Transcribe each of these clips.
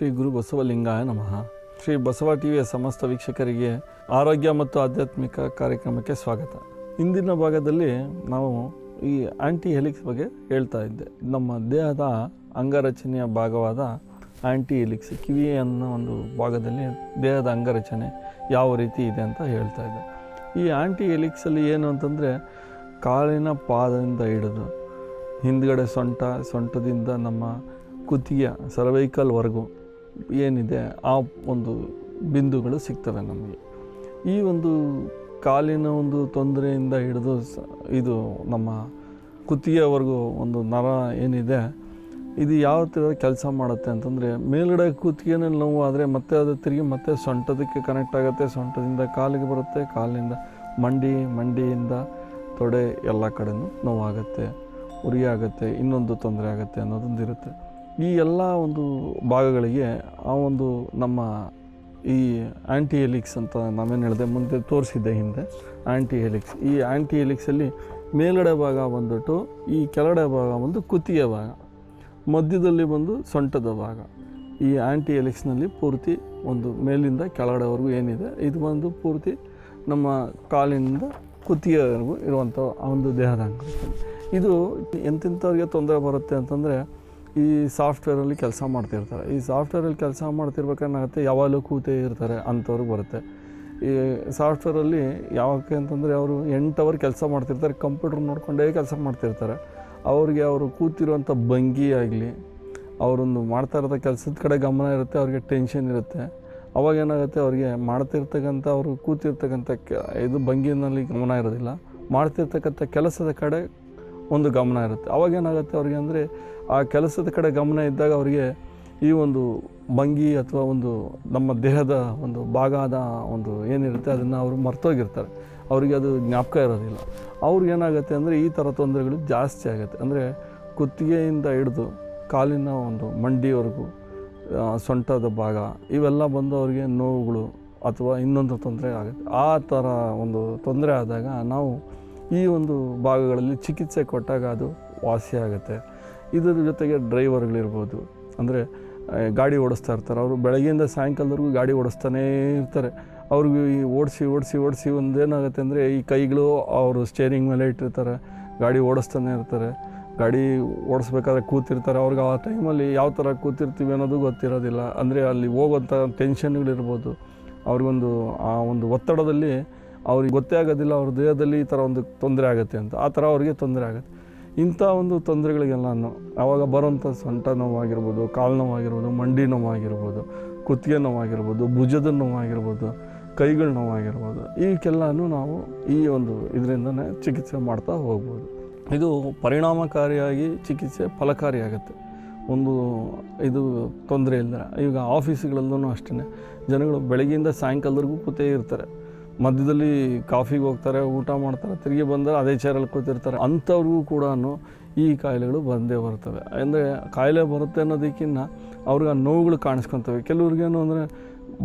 ಶ್ರೀ ಗುರು ಬಸವಲಿಂಗಾಯ ನಮಃ. ಶ್ರೀ ಬಸವ ಟಿವಿಯ ಸಮಸ್ತ ವೀಕ್ಷಕರಿಗೆ ಆರೋಗ್ಯ ಮತ್ತು ಆಧ್ಯಾತ್ಮಿಕ ಕಾರ್ಯಕ್ರಮಕ್ಕೆ ಸ್ವಾಗತ. ಇಂದಿನ ಭಾಗದಲ್ಲಿ ನಾವು ಈ ಆಂಟಿ ಹೆಲಿಕ್ಸ್ ಬಗ್ಗೆ ಹೇಳ್ತಾ ಇದ್ದೆ. ನಮ್ಮ ದೇಹದ ಅಂಗರಚನೆಯ ಭಾಗವಾದ ಆಂಟಿ ಹೆಲಿಕ್ಸ್, ಕಿವಿ ಅನ್ನೋ ಒಂದು ಭಾಗದಲ್ಲಿ ದೇಹದ ಅಂಗರಚನೆ ಯಾವ ರೀತಿ ಇದೆ ಅಂತ ಹೇಳ್ತಾ ಇದ್ದೆ. ಈ ಆಂಟಿ ಹೆಲಿಕ್ಸಲ್ಲಿ ಏನು ಅಂತಂದರೆ ಕಾಲಿನ ಪಾದದಿಂದ ಹಿಡಿದು ಹಿಂದ್ಗಡೆ ಸೊಂಟ, ಸೊಂಟದಿಂದ ನಮ್ಮ ಕುತ್ತಿಗೆ ಸರ್ವೈಕಲ್ವರೆಗೂ ಏನಿದೆ, ಆ ಒಂದು ಬಿಂದುಗಳು ಸಿಗ್ತವೆ ನಮಗೆ. ಈ ಒಂದು ಕಾಲಿನ ಒಂದು ತೊಂದರೆಯಿಂದ ಹಿಡಿದು ಇದು ನಮ್ಮ ಕುತ್ತಿಗೆವರೆಗೂ ಒಂದು ನರ ಏನಿದೆ, ಇದು ಯಾವ ಥರ ಕೆಲಸ ಮಾಡುತ್ತೆ ಅಂತಂದರೆ, ಮೇಲ್ಗಡೆ ಕುತ್ತಿಗೆನಲ್ಲಿ ನೋವು ಆದರೆ ಮತ್ತೆ ಅದು ತಿರುಗಿ ಮತ್ತೆ ಸೊಂಟದಕ್ಕೆ ಕನೆಕ್ಟ್ ಆಗುತ್ತೆ, ಸೊಂಟದಿಂದ ಕಾಲಿಗೆ ಬರುತ್ತೆ, ಕಾಲಿನಿಂದ ಮಂಡಿ, ಮಂಡಿಯಿಂದ ತೊಡೆ ಎಲ್ಲ ಕಡೆಯೂ ನೋವಾಗುತ್ತೆ, ಉರಿಯಾಗುತ್ತೆ, ಇನ್ನೊಂದು ತೊಂದರೆ ಆಗುತ್ತೆ ಅನ್ನೋದೊಂದು ಇರುತ್ತೆ ಈ ಎಲ್ಲ ಒಂದು ಭಾಗಗಳಿಗೆ ಆ ಒಂದು ನಮ್ಮ ಈ ಆ್ಯಂಟಿ ಎಲಿಕ್ಸ್ ಅಂತ ನಾವೇನು ಹೇಳಿದೆ, ಮುಂದೆ ತೋರಿಸಿದ್ದೆ ಹಿಂದೆ. ಆ್ಯಂಟಿ ಎಲಿಕ್ಸ್ ಈ ಆ್ಯಂಟಿ ಎಲಿಕ್ಸಲ್ಲಿ ಮೇಲ್ಗಡೆ ಭಾಗ ಬಂದ್ಬಿಟ್ಟು, ಈ ಕೆಳಗಡೆ ಭಾಗ ಬಂದು ಕುತ್ತಿಗೆ ಭಾಗ. ಮಧ್ಯದಲ್ಲಿ ಬಂದು ಸೊಂಟದ ಭಾಗ. ಈ ಆ್ಯಂಟಿ ಎಲಿಕ್ಸ್ನಲ್ಲಿ ಪೂರ್ತಿ ಒಂದು ಮೇಲಿಂದ ಕೆಳಗಡೆವರೆಗೂ ಏನಿದೆ, ಇದು ಬಂದು ಪೂರ್ತಿ ನಮ್ಮ ಕಾಲಿನಿಂದ ಕುತ್ತಿಗೆವರೆಗೂ ಇರುವಂಥ ಒಂದು ದೇಹದ ಅಂಗ. ಇದು ಎಂತೆಂಥವ್ರಿಗೆ ತೊಂದರೆ ಬರುತ್ತೆ ಅಂತಂದರೆ ಈ ಸಾಫ್ಟ್ವೇರಲ್ಲಿ ಕೆಲಸ ಮಾಡ್ತಿರ್ತಾರೆ. ಈ ಸಾಫ್ಟ್ವೇರಲ್ಲಿ ಕೆಲಸ ಮಾಡ್ತಿರ್ಬೇಕಾಗುತ್ತೆ, ಯಾವಾಗಲೂ ಕೂತೇ ಇರ್ತಾರೆ ಅಂಥವ್ರಿಗೆ ಬರುತ್ತೆ. ಈ ಸಾಫ್ಟ್ವೇರಲ್ಲಿ ಯಾವಕ್ಕೆ ಅಂತಂದರೆ ಅವರು ಎಂಟು ಅವರ್ ಕೆಲಸ ಮಾಡ್ತಿರ್ತಾರೆ, ಕಂಪ್ಯೂಟರ್ ನೋಡಿಕೊಂಡೇ ಕೆಲಸ ಮಾಡ್ತಿರ್ತಾರೆ. ಅವ್ರಿಗೆ ಅವರು ಕೂತಿರುವಂಥ ಭಂಗಿ ಆಗಲಿ, ಅವರೊಂದು ಮಾಡ್ತಾ ಇರೋ ಕೆಲಸದ ಕಡೆ ಗಮನ ಇರುತ್ತೆ, ಅವ್ರಿಗೆ ಟೆನ್ಷನ್ ಇರುತ್ತೆ. ಅವಾಗ ಏನಾಗುತ್ತೆ, ಅವ್ರಿಗೆ ಮಾಡ್ತಿರ್ತಕ್ಕಂಥ, ಅವರು ಕೂತಿರ್ತಕ್ಕಂಥ ಕೆ, ಇದು ಭಂಗಿನಲ್ಲಿ ಗಮನ ಇರೋದಿಲ್ಲ. ಮಾಡ್ತಿರ್ತಕ್ಕಂಥ ಕೆಲಸದ ಕಡೆ ಒಂದು ಗಮನ ಇರುತ್ತೆ. ಅವಾಗ ಏನಾಗುತ್ತೆ ಅವ್ರಿಗೆ ಅಂದರೆ ಆ ಕೆಲಸದ ಕಡೆ ಗಮನ ಇದ್ದಾಗ ಅವರಿಗೆ ಈ ಒಂದು ಭಂಗಿ ಅಥವಾ ಒಂದು ನಮ್ಮ ದೇಹದ ಒಂದು ಭಾಗದ ಒಂದು ಏನಿರುತ್ತೆ ಅದನ್ನು ಅವರು ಮರ್ತೋಗಿರ್ತಾರೆ. ಅವರಿಗೆ ಅದು ಜ್ಞಾಪಕ ಇರೋದಿಲ್ಲ. ಅವ್ರಿಗೆ ಏನಾಗುತ್ತೆ ಅಂದರೆ ಈ ಥರ ತೊಂದರೆಗಳು ಜಾಸ್ತಿ ಆಗುತ್ತೆ. ಅಂದರೆ ಕುತ್ತಿಗೆಯಿಂದ ಹಿಡಿದು ಕಾಲಿನ ಒಂದು ಮಂಡಿವರೆಗೂ ಸೊಂಟದ ಭಾಗ ಇವೆಲ್ಲ ಬಂದು ಅವರಿಗೆ ನೋವುಗಳು ಅಥವಾ ಇನ್ನೊಂದು ತೊಂದರೆ ಆಗುತ್ತೆ. ಆ ಥರ ಒಂದು ತೊಂದರೆ ಆದಾಗ ನಾವು ಈ ಒಂದು ಭಾಗಗಳಲ್ಲಿ ಚಿಕಿತ್ಸೆ ಕೊಟ್ಟಾಗ ಅದು ವಾಸಿ ಆಗುತ್ತೆ. ಇದರ ಜೊತೆಗೆ ಡ್ರೈವರ್ಗಳಿರ್ಬೋದು ಅಂದರೆ ಗಾಡಿ ಓಡಿಸ್ತಾ ಇರ್ತಾರೆ. ಅವರು ಬೆಳಗ್ಗೆಯಿಂದ ಸಾಯಂಕಾಲದವರೆಗೂ ಗಾಡಿ ಓಡಿಸ್ತಾನೇ ಇರ್ತಾರೆ. ಅವ್ರಿಗೆ ಈ ಓಡಿಸಿ ಓಡಿಸಿ ಓಡಿಸಿ ಒಂದೇನಾಗುತ್ತೆ ಅಂದರೆ, ಈ ಕೈಗಳು ಅವರು ಸ್ಟೇರಿಂಗ್ ಮೇಲೆ ಇಟ್ಟಿರ್ತಾರೆ. ಗಾಡಿ ಓಡಿಸ್ತಾನೆ ಇರ್ತಾರೆ. ಗಾಡಿ ಓಡಿಸ್ಬೇಕಾದ್ರೆ ಕೂತಿರ್ತಾರೆ. ಅವ್ರಿಗೆ ಆ ಟೈಮಲ್ಲಿ ಯಾವ ಥರ ಕೂತಿರ್ತೀವಿ ಅನ್ನೋದು ಗೊತ್ತಿರೋದಿಲ್ಲ. ಅಂದರೆ, ಅಲ್ಲಿ ಹೋಗುವಂಥ ಟೆನ್ಷನ್ಗಳಿರ್ಬೋದು ಅವ್ರಿಗೊಂದು, ಆ ಒಂದು ಒತ್ತಡದಲ್ಲಿ ಅವ್ರಿಗೆ ಗೊತ್ತೇ ಆಗೋದಿಲ್ಲ. ಅವ್ರ ದೇಹದಲ್ಲಿ ಈ ಥರ ಒಂದು ತೊಂದರೆ ಆಗುತ್ತೆ ಅಂತ. ಆ ಥರ ಅವ್ರಿಗೆ ತೊಂದರೆ ಆಗುತ್ತೆ. ಇಂಥ ಒಂದು ತೊಂದರೆಗಳಿಗೆಲ್ಲನೂ ಆವಾಗ ಬರುವಂಥ ಸೊಂಟ ನೋವಾಗಿರ್ಬೋದು, ಕಾಲು ನೋವಾಗಿರ್ಬೋದು, ಮಂಡಿ ನೋವಾಗಿರ್ಬೋದು, ಕುತ್ತಿಗೆ ನೋವಾಗಿರ್ಬೋದು, ಭುಜದ ನೋವಾಗಿರ್ಬೋದು, ಕೈಗಳ ನೋವಾಗಿರ್ಬೋದು, ಈಕೆಲ್ಲನೂ ನಾವು ಈ ಒಂದು ಇದರಿಂದನೇ ಚಿಕಿತ್ಸೆ ಮಾಡ್ತಾ ಹೋಗ್ಬೋದು. ಇದು ಪರಿಣಾಮಕಾರಿಯಾಗಿ ಚಿಕಿತ್ಸೆ ಫಲಕಾರಿಯಾಗುತ್ತೆ. ಒಂದು ಇದು ತೊಂದರೆ ಇಲ್ಲ ಈಗ ಆಫೀಸ್ಗಳಲ್ಲೂ ಅಷ್ಟೇ ಜನಗಳು ಬೆಳಗ್ಗೆಯಿಂದ ಸಾಯಂಕಾಲದವರೆಗೂ ಕೂತೇ ಇರ್ತಾರೆ. ಮಧ್ಯದಲ್ಲಿ ಕಾಫಿಗೆ ಹೋಗ್ತಾರೆ, ಊಟ ಮಾಡ್ತಾರೆ, ತಿರುಗಿ ಬಂದರೆ ಅದೇ ಚೇರಲ್ಲಿ ಕೂತಿರ್ತಾರೆ. ಅಂಥವ್ರಿಗೂ ಕೂಡ ಈ ಕಾಯಿಲೆಗಳು ಬಂದೇ ಬರ್ತವೆ. ಅಂದರೆ ಕಾಯಿಲೆ ಬರುತ್ತೆ ಅನ್ನೋದಕ್ಕಿಂತ ಅವ್ರಿಗೆ ಆ ನೋವುಗಳು ಕಾಣಿಸ್ಕೊತವೆ. ಕೆಲವ್ರಿಗೇನು ಅಂದರೆ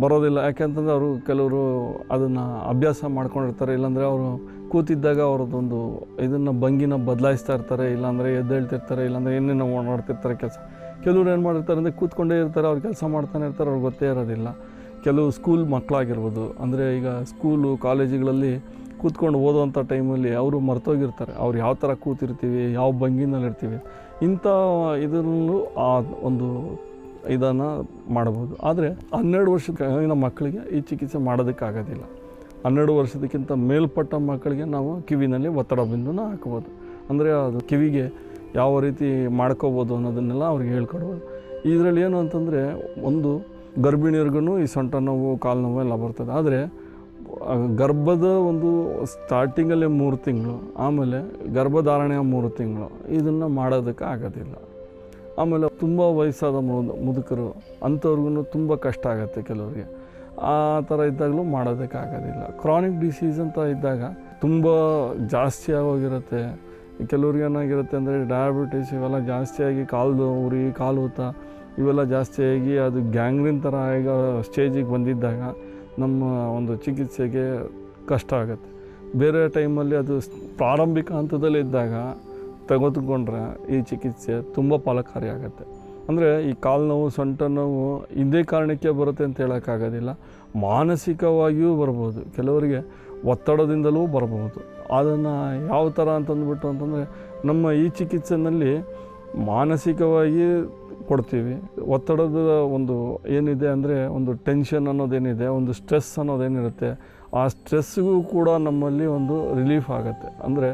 ಬರೋದಿಲ್ಲ. ಯಾಕೆಂತಂದ್ರೆ ಅವರು ಕೆಲವರು ಅದನ್ನು ಅಭ್ಯಾಸ ಮಾಡ್ಕೊಂಡಿರ್ತಾರೆ. ಇಲ್ಲಾಂದರೆ ಅವರು ಕೂತಿದ್ದಾಗ ಅವ್ರದ್ದೊಂದು ಇದನ್ನು ಭಂಗಿನ ಬದಲಾಯಿಸ್ತಾ ಇರ್ತಾರೆ. ಇಲ್ಲಾಂದರೆ ಎದ್ದೇಳ್ತಿರ್ತಾರೆ. ಇಲ್ಲಾಂದರೆ ಏನೇನೋ ಮಾಡ್ತಿರ್ತಾರೆ ಕೆಲಸ. ಕೆಲವ್ರು ಏನು ಮಾಡಿರ್ತಾರೆ ಅಂದರೆ ಕೂತ್ಕೊಂಡೇ ಇರ್ತಾರೆ. ಅವ್ರು ಕೆಲಸ ಮಾಡ್ತಾನೆ ಇರ್ತಾರೆ. ಅವ್ರಿಗೆ ಗೊತ್ತೇ ಇರೋದಿಲ್ಲ. ಕೆಲವು ಸ್ಕೂಲ್ ಮಕ್ಕಳಾಗಿರ್ಬೋದು ಅಂದರೆ ಈಗ ಸ್ಕೂಲು ಕಾಲೇಜುಗಳಲ್ಲಿ ಕೂತ್ಕೊಂಡು ಓದೋವಂಥ ಟೈಮಲ್ಲಿ ಅವರು ಮರ್ತೋಗಿರ್ತಾರೆ. ಅವ್ರು ಯಾವ ಥರ ಕೂತಿರ್ತೀವಿ, ಯಾವ ಭಂಗಿನಲ್ಲಿ ಇರ್ತೀವಿ, ಇಂಥ ಇದರಲ್ಲೂ ಆ ಒಂದು ಇದನ್ನು ಮಾಡ್ಬೋದು ಆದರೆ ಹನ್ನೆರಡು ವರ್ಷದ ಮಕ್ಕಳಿಗೆ ಈ ಚಿಕಿತ್ಸೆ ಮಾಡೋದಕ್ಕಾಗೋದಿಲ್ಲ ಹನ್ನೆರಡು ವರ್ಷದಕ್ಕಿಂತ ಮೇಲ್ಪಟ್ಟ ಮಕ್ಕಳಿಗೆ ನಾವು ಕಿವಿನಲ್ಲಿ ಒತ್ತಡ ಬಿಂದುನ ಹಾಕ್ಬೋದು. ಅಂದರೆ ಅದು ಕಿವಿಗೆ ಯಾವ ರೀತಿ ಮಾಡ್ಕೋಬೋದು ಅನ್ನೋದನ್ನೆಲ್ಲ ಅವ್ರಿಗೆ ಹೇಳ್ಕೊಡ್ಬೋದು. ಇದರಲ್ಲಿ ಏನು ಅಂತಂದರೆ ಒಂದು ಗರ್ಭಿಣಿಯರಿಗೂ ಈ ಸೊಂಟ ನೋವು, ಕಾಲು ನೋವು ಎಲ್ಲ ಬರ್ತದೆ. ಆದರೆ ಗರ್ಭದ ಒಂದು ಸ್ಟಾರ್ಟಿಂಗಲ್ಲೇ ಮೂರು ತಿಂಗಳು, ಆಮೇಲೆ ಗರ್ಭಧಾರಣೆಯ ಮೂರು ತಿಂಗಳು, ಇದನ್ನು ಮಾಡೋದಕ್ಕೆ ಆಗೋದಿಲ್ಲ. ಆಮೇಲೆ ತುಂಬ ವಯಸ್ಸಾದ ಮುದ ಮುದುಕರು, ಅಂಥವ್ರಿಗೂ ತುಂಬ ಕಷ್ಟ ಆಗುತ್ತೆ ಕೆಲವರಿಗೆ. ಆ ಥರ ಇದ್ದಾಗಲೂ ಮಾಡೋದಕ್ಕೆ ಆಗೋದಿಲ್ಲ. ಕ್ರಾನಿಕ್ ಡಿಸೀಸ್ ಅಂತ ಇದ್ದಾಗ ತುಂಬ ಜಾಸ್ತಿ ಆಗೋಗಿರುತ್ತೆ. ಕೆಲವ್ರಿಗೆ ಏನಾಗಿರುತ್ತೆ ಅಂದರೆ ಡಯಾಬಿಟಿಸ್ ಇವೆಲ್ಲ ಜಾಸ್ತಿಯಾಗಿ ಕಾಲು ಉರಿ, ಕಾಲು ಊತ ಇವೆಲ್ಲ ಜಾಸ್ತಿಯಾಗಿ ಅದು ಗ್ಯಾಂಗ್ರಿನ್ ಥರ ಈಗ ಸ್ಟೇಜಿಗೆ ಬಂದಿದ್ದಾಗ ನಮ್ಮ ಒಂದು ಚಿಕಿತ್ಸೆಗೆ ಕಷ್ಟ ಆಗುತ್ತೆ. ಬೇರೆ ಟೈಮಲ್ಲಿ ಅದು ಪ್ರಾರಂಭಿಕ ಹಂತದಲ್ಲಿ ಇದ್ದಾಗ ತೆಗೆದುಕೊಂಡ್ರೆ ಈ ಚಿಕಿತ್ಸೆ ತುಂಬ ಫಲಕಾರಿಯಾಗುತ್ತೆ ಅಂದರೆ ಈ ಕಾಲು ನೋವು, ಸೊಂಟ ನೋವು ಇದೇ ಕಾರಣಕ್ಕೆ ಬರುತ್ತೆ ಅಂತ ಹೇಳೋಕ್ಕಾಗೋದಿಲ್ಲ ಮಾನಸಿಕವಾಗಿಯೂ ಬರ್ಬೋದು, ಕೆಲವರಿಗೆ ಒತ್ತಡದಿಂದಲೂ ಬರಬಹುದು ಅದನ್ನು ಯಾವ ಥರ ಅಂತಂದ್ಬಿಟ್ಟು ಅಂತಂದರೆ ನಮ್ಮ ಈ ಚಿಕಿತ್ಸೆನಲ್ಲಿ ಮಾನಸಿಕವಾಗಿ ಕೊಡ್ತೀವಿ. ಒತ್ತಡದ ಒಂದು ಏನಿದೆ ಅಂದರೆ ಒಂದು ಟೆನ್ಷನ್ ಅನ್ನೋದೇನಿದೆ, ಒಂದು ಸ್ಟ್ರೆಸ್ ಅನ್ನೋದೇನಿರುತ್ತೆ, ಆ ಸ್ಟ್ರೆಸ್ಗೂ ಕೂಡ ನಮ್ಮಲ್ಲಿ ಒಂದು ರಿಲೀಫ್ ಆಗುತ್ತೆ. ಅಂದರೆ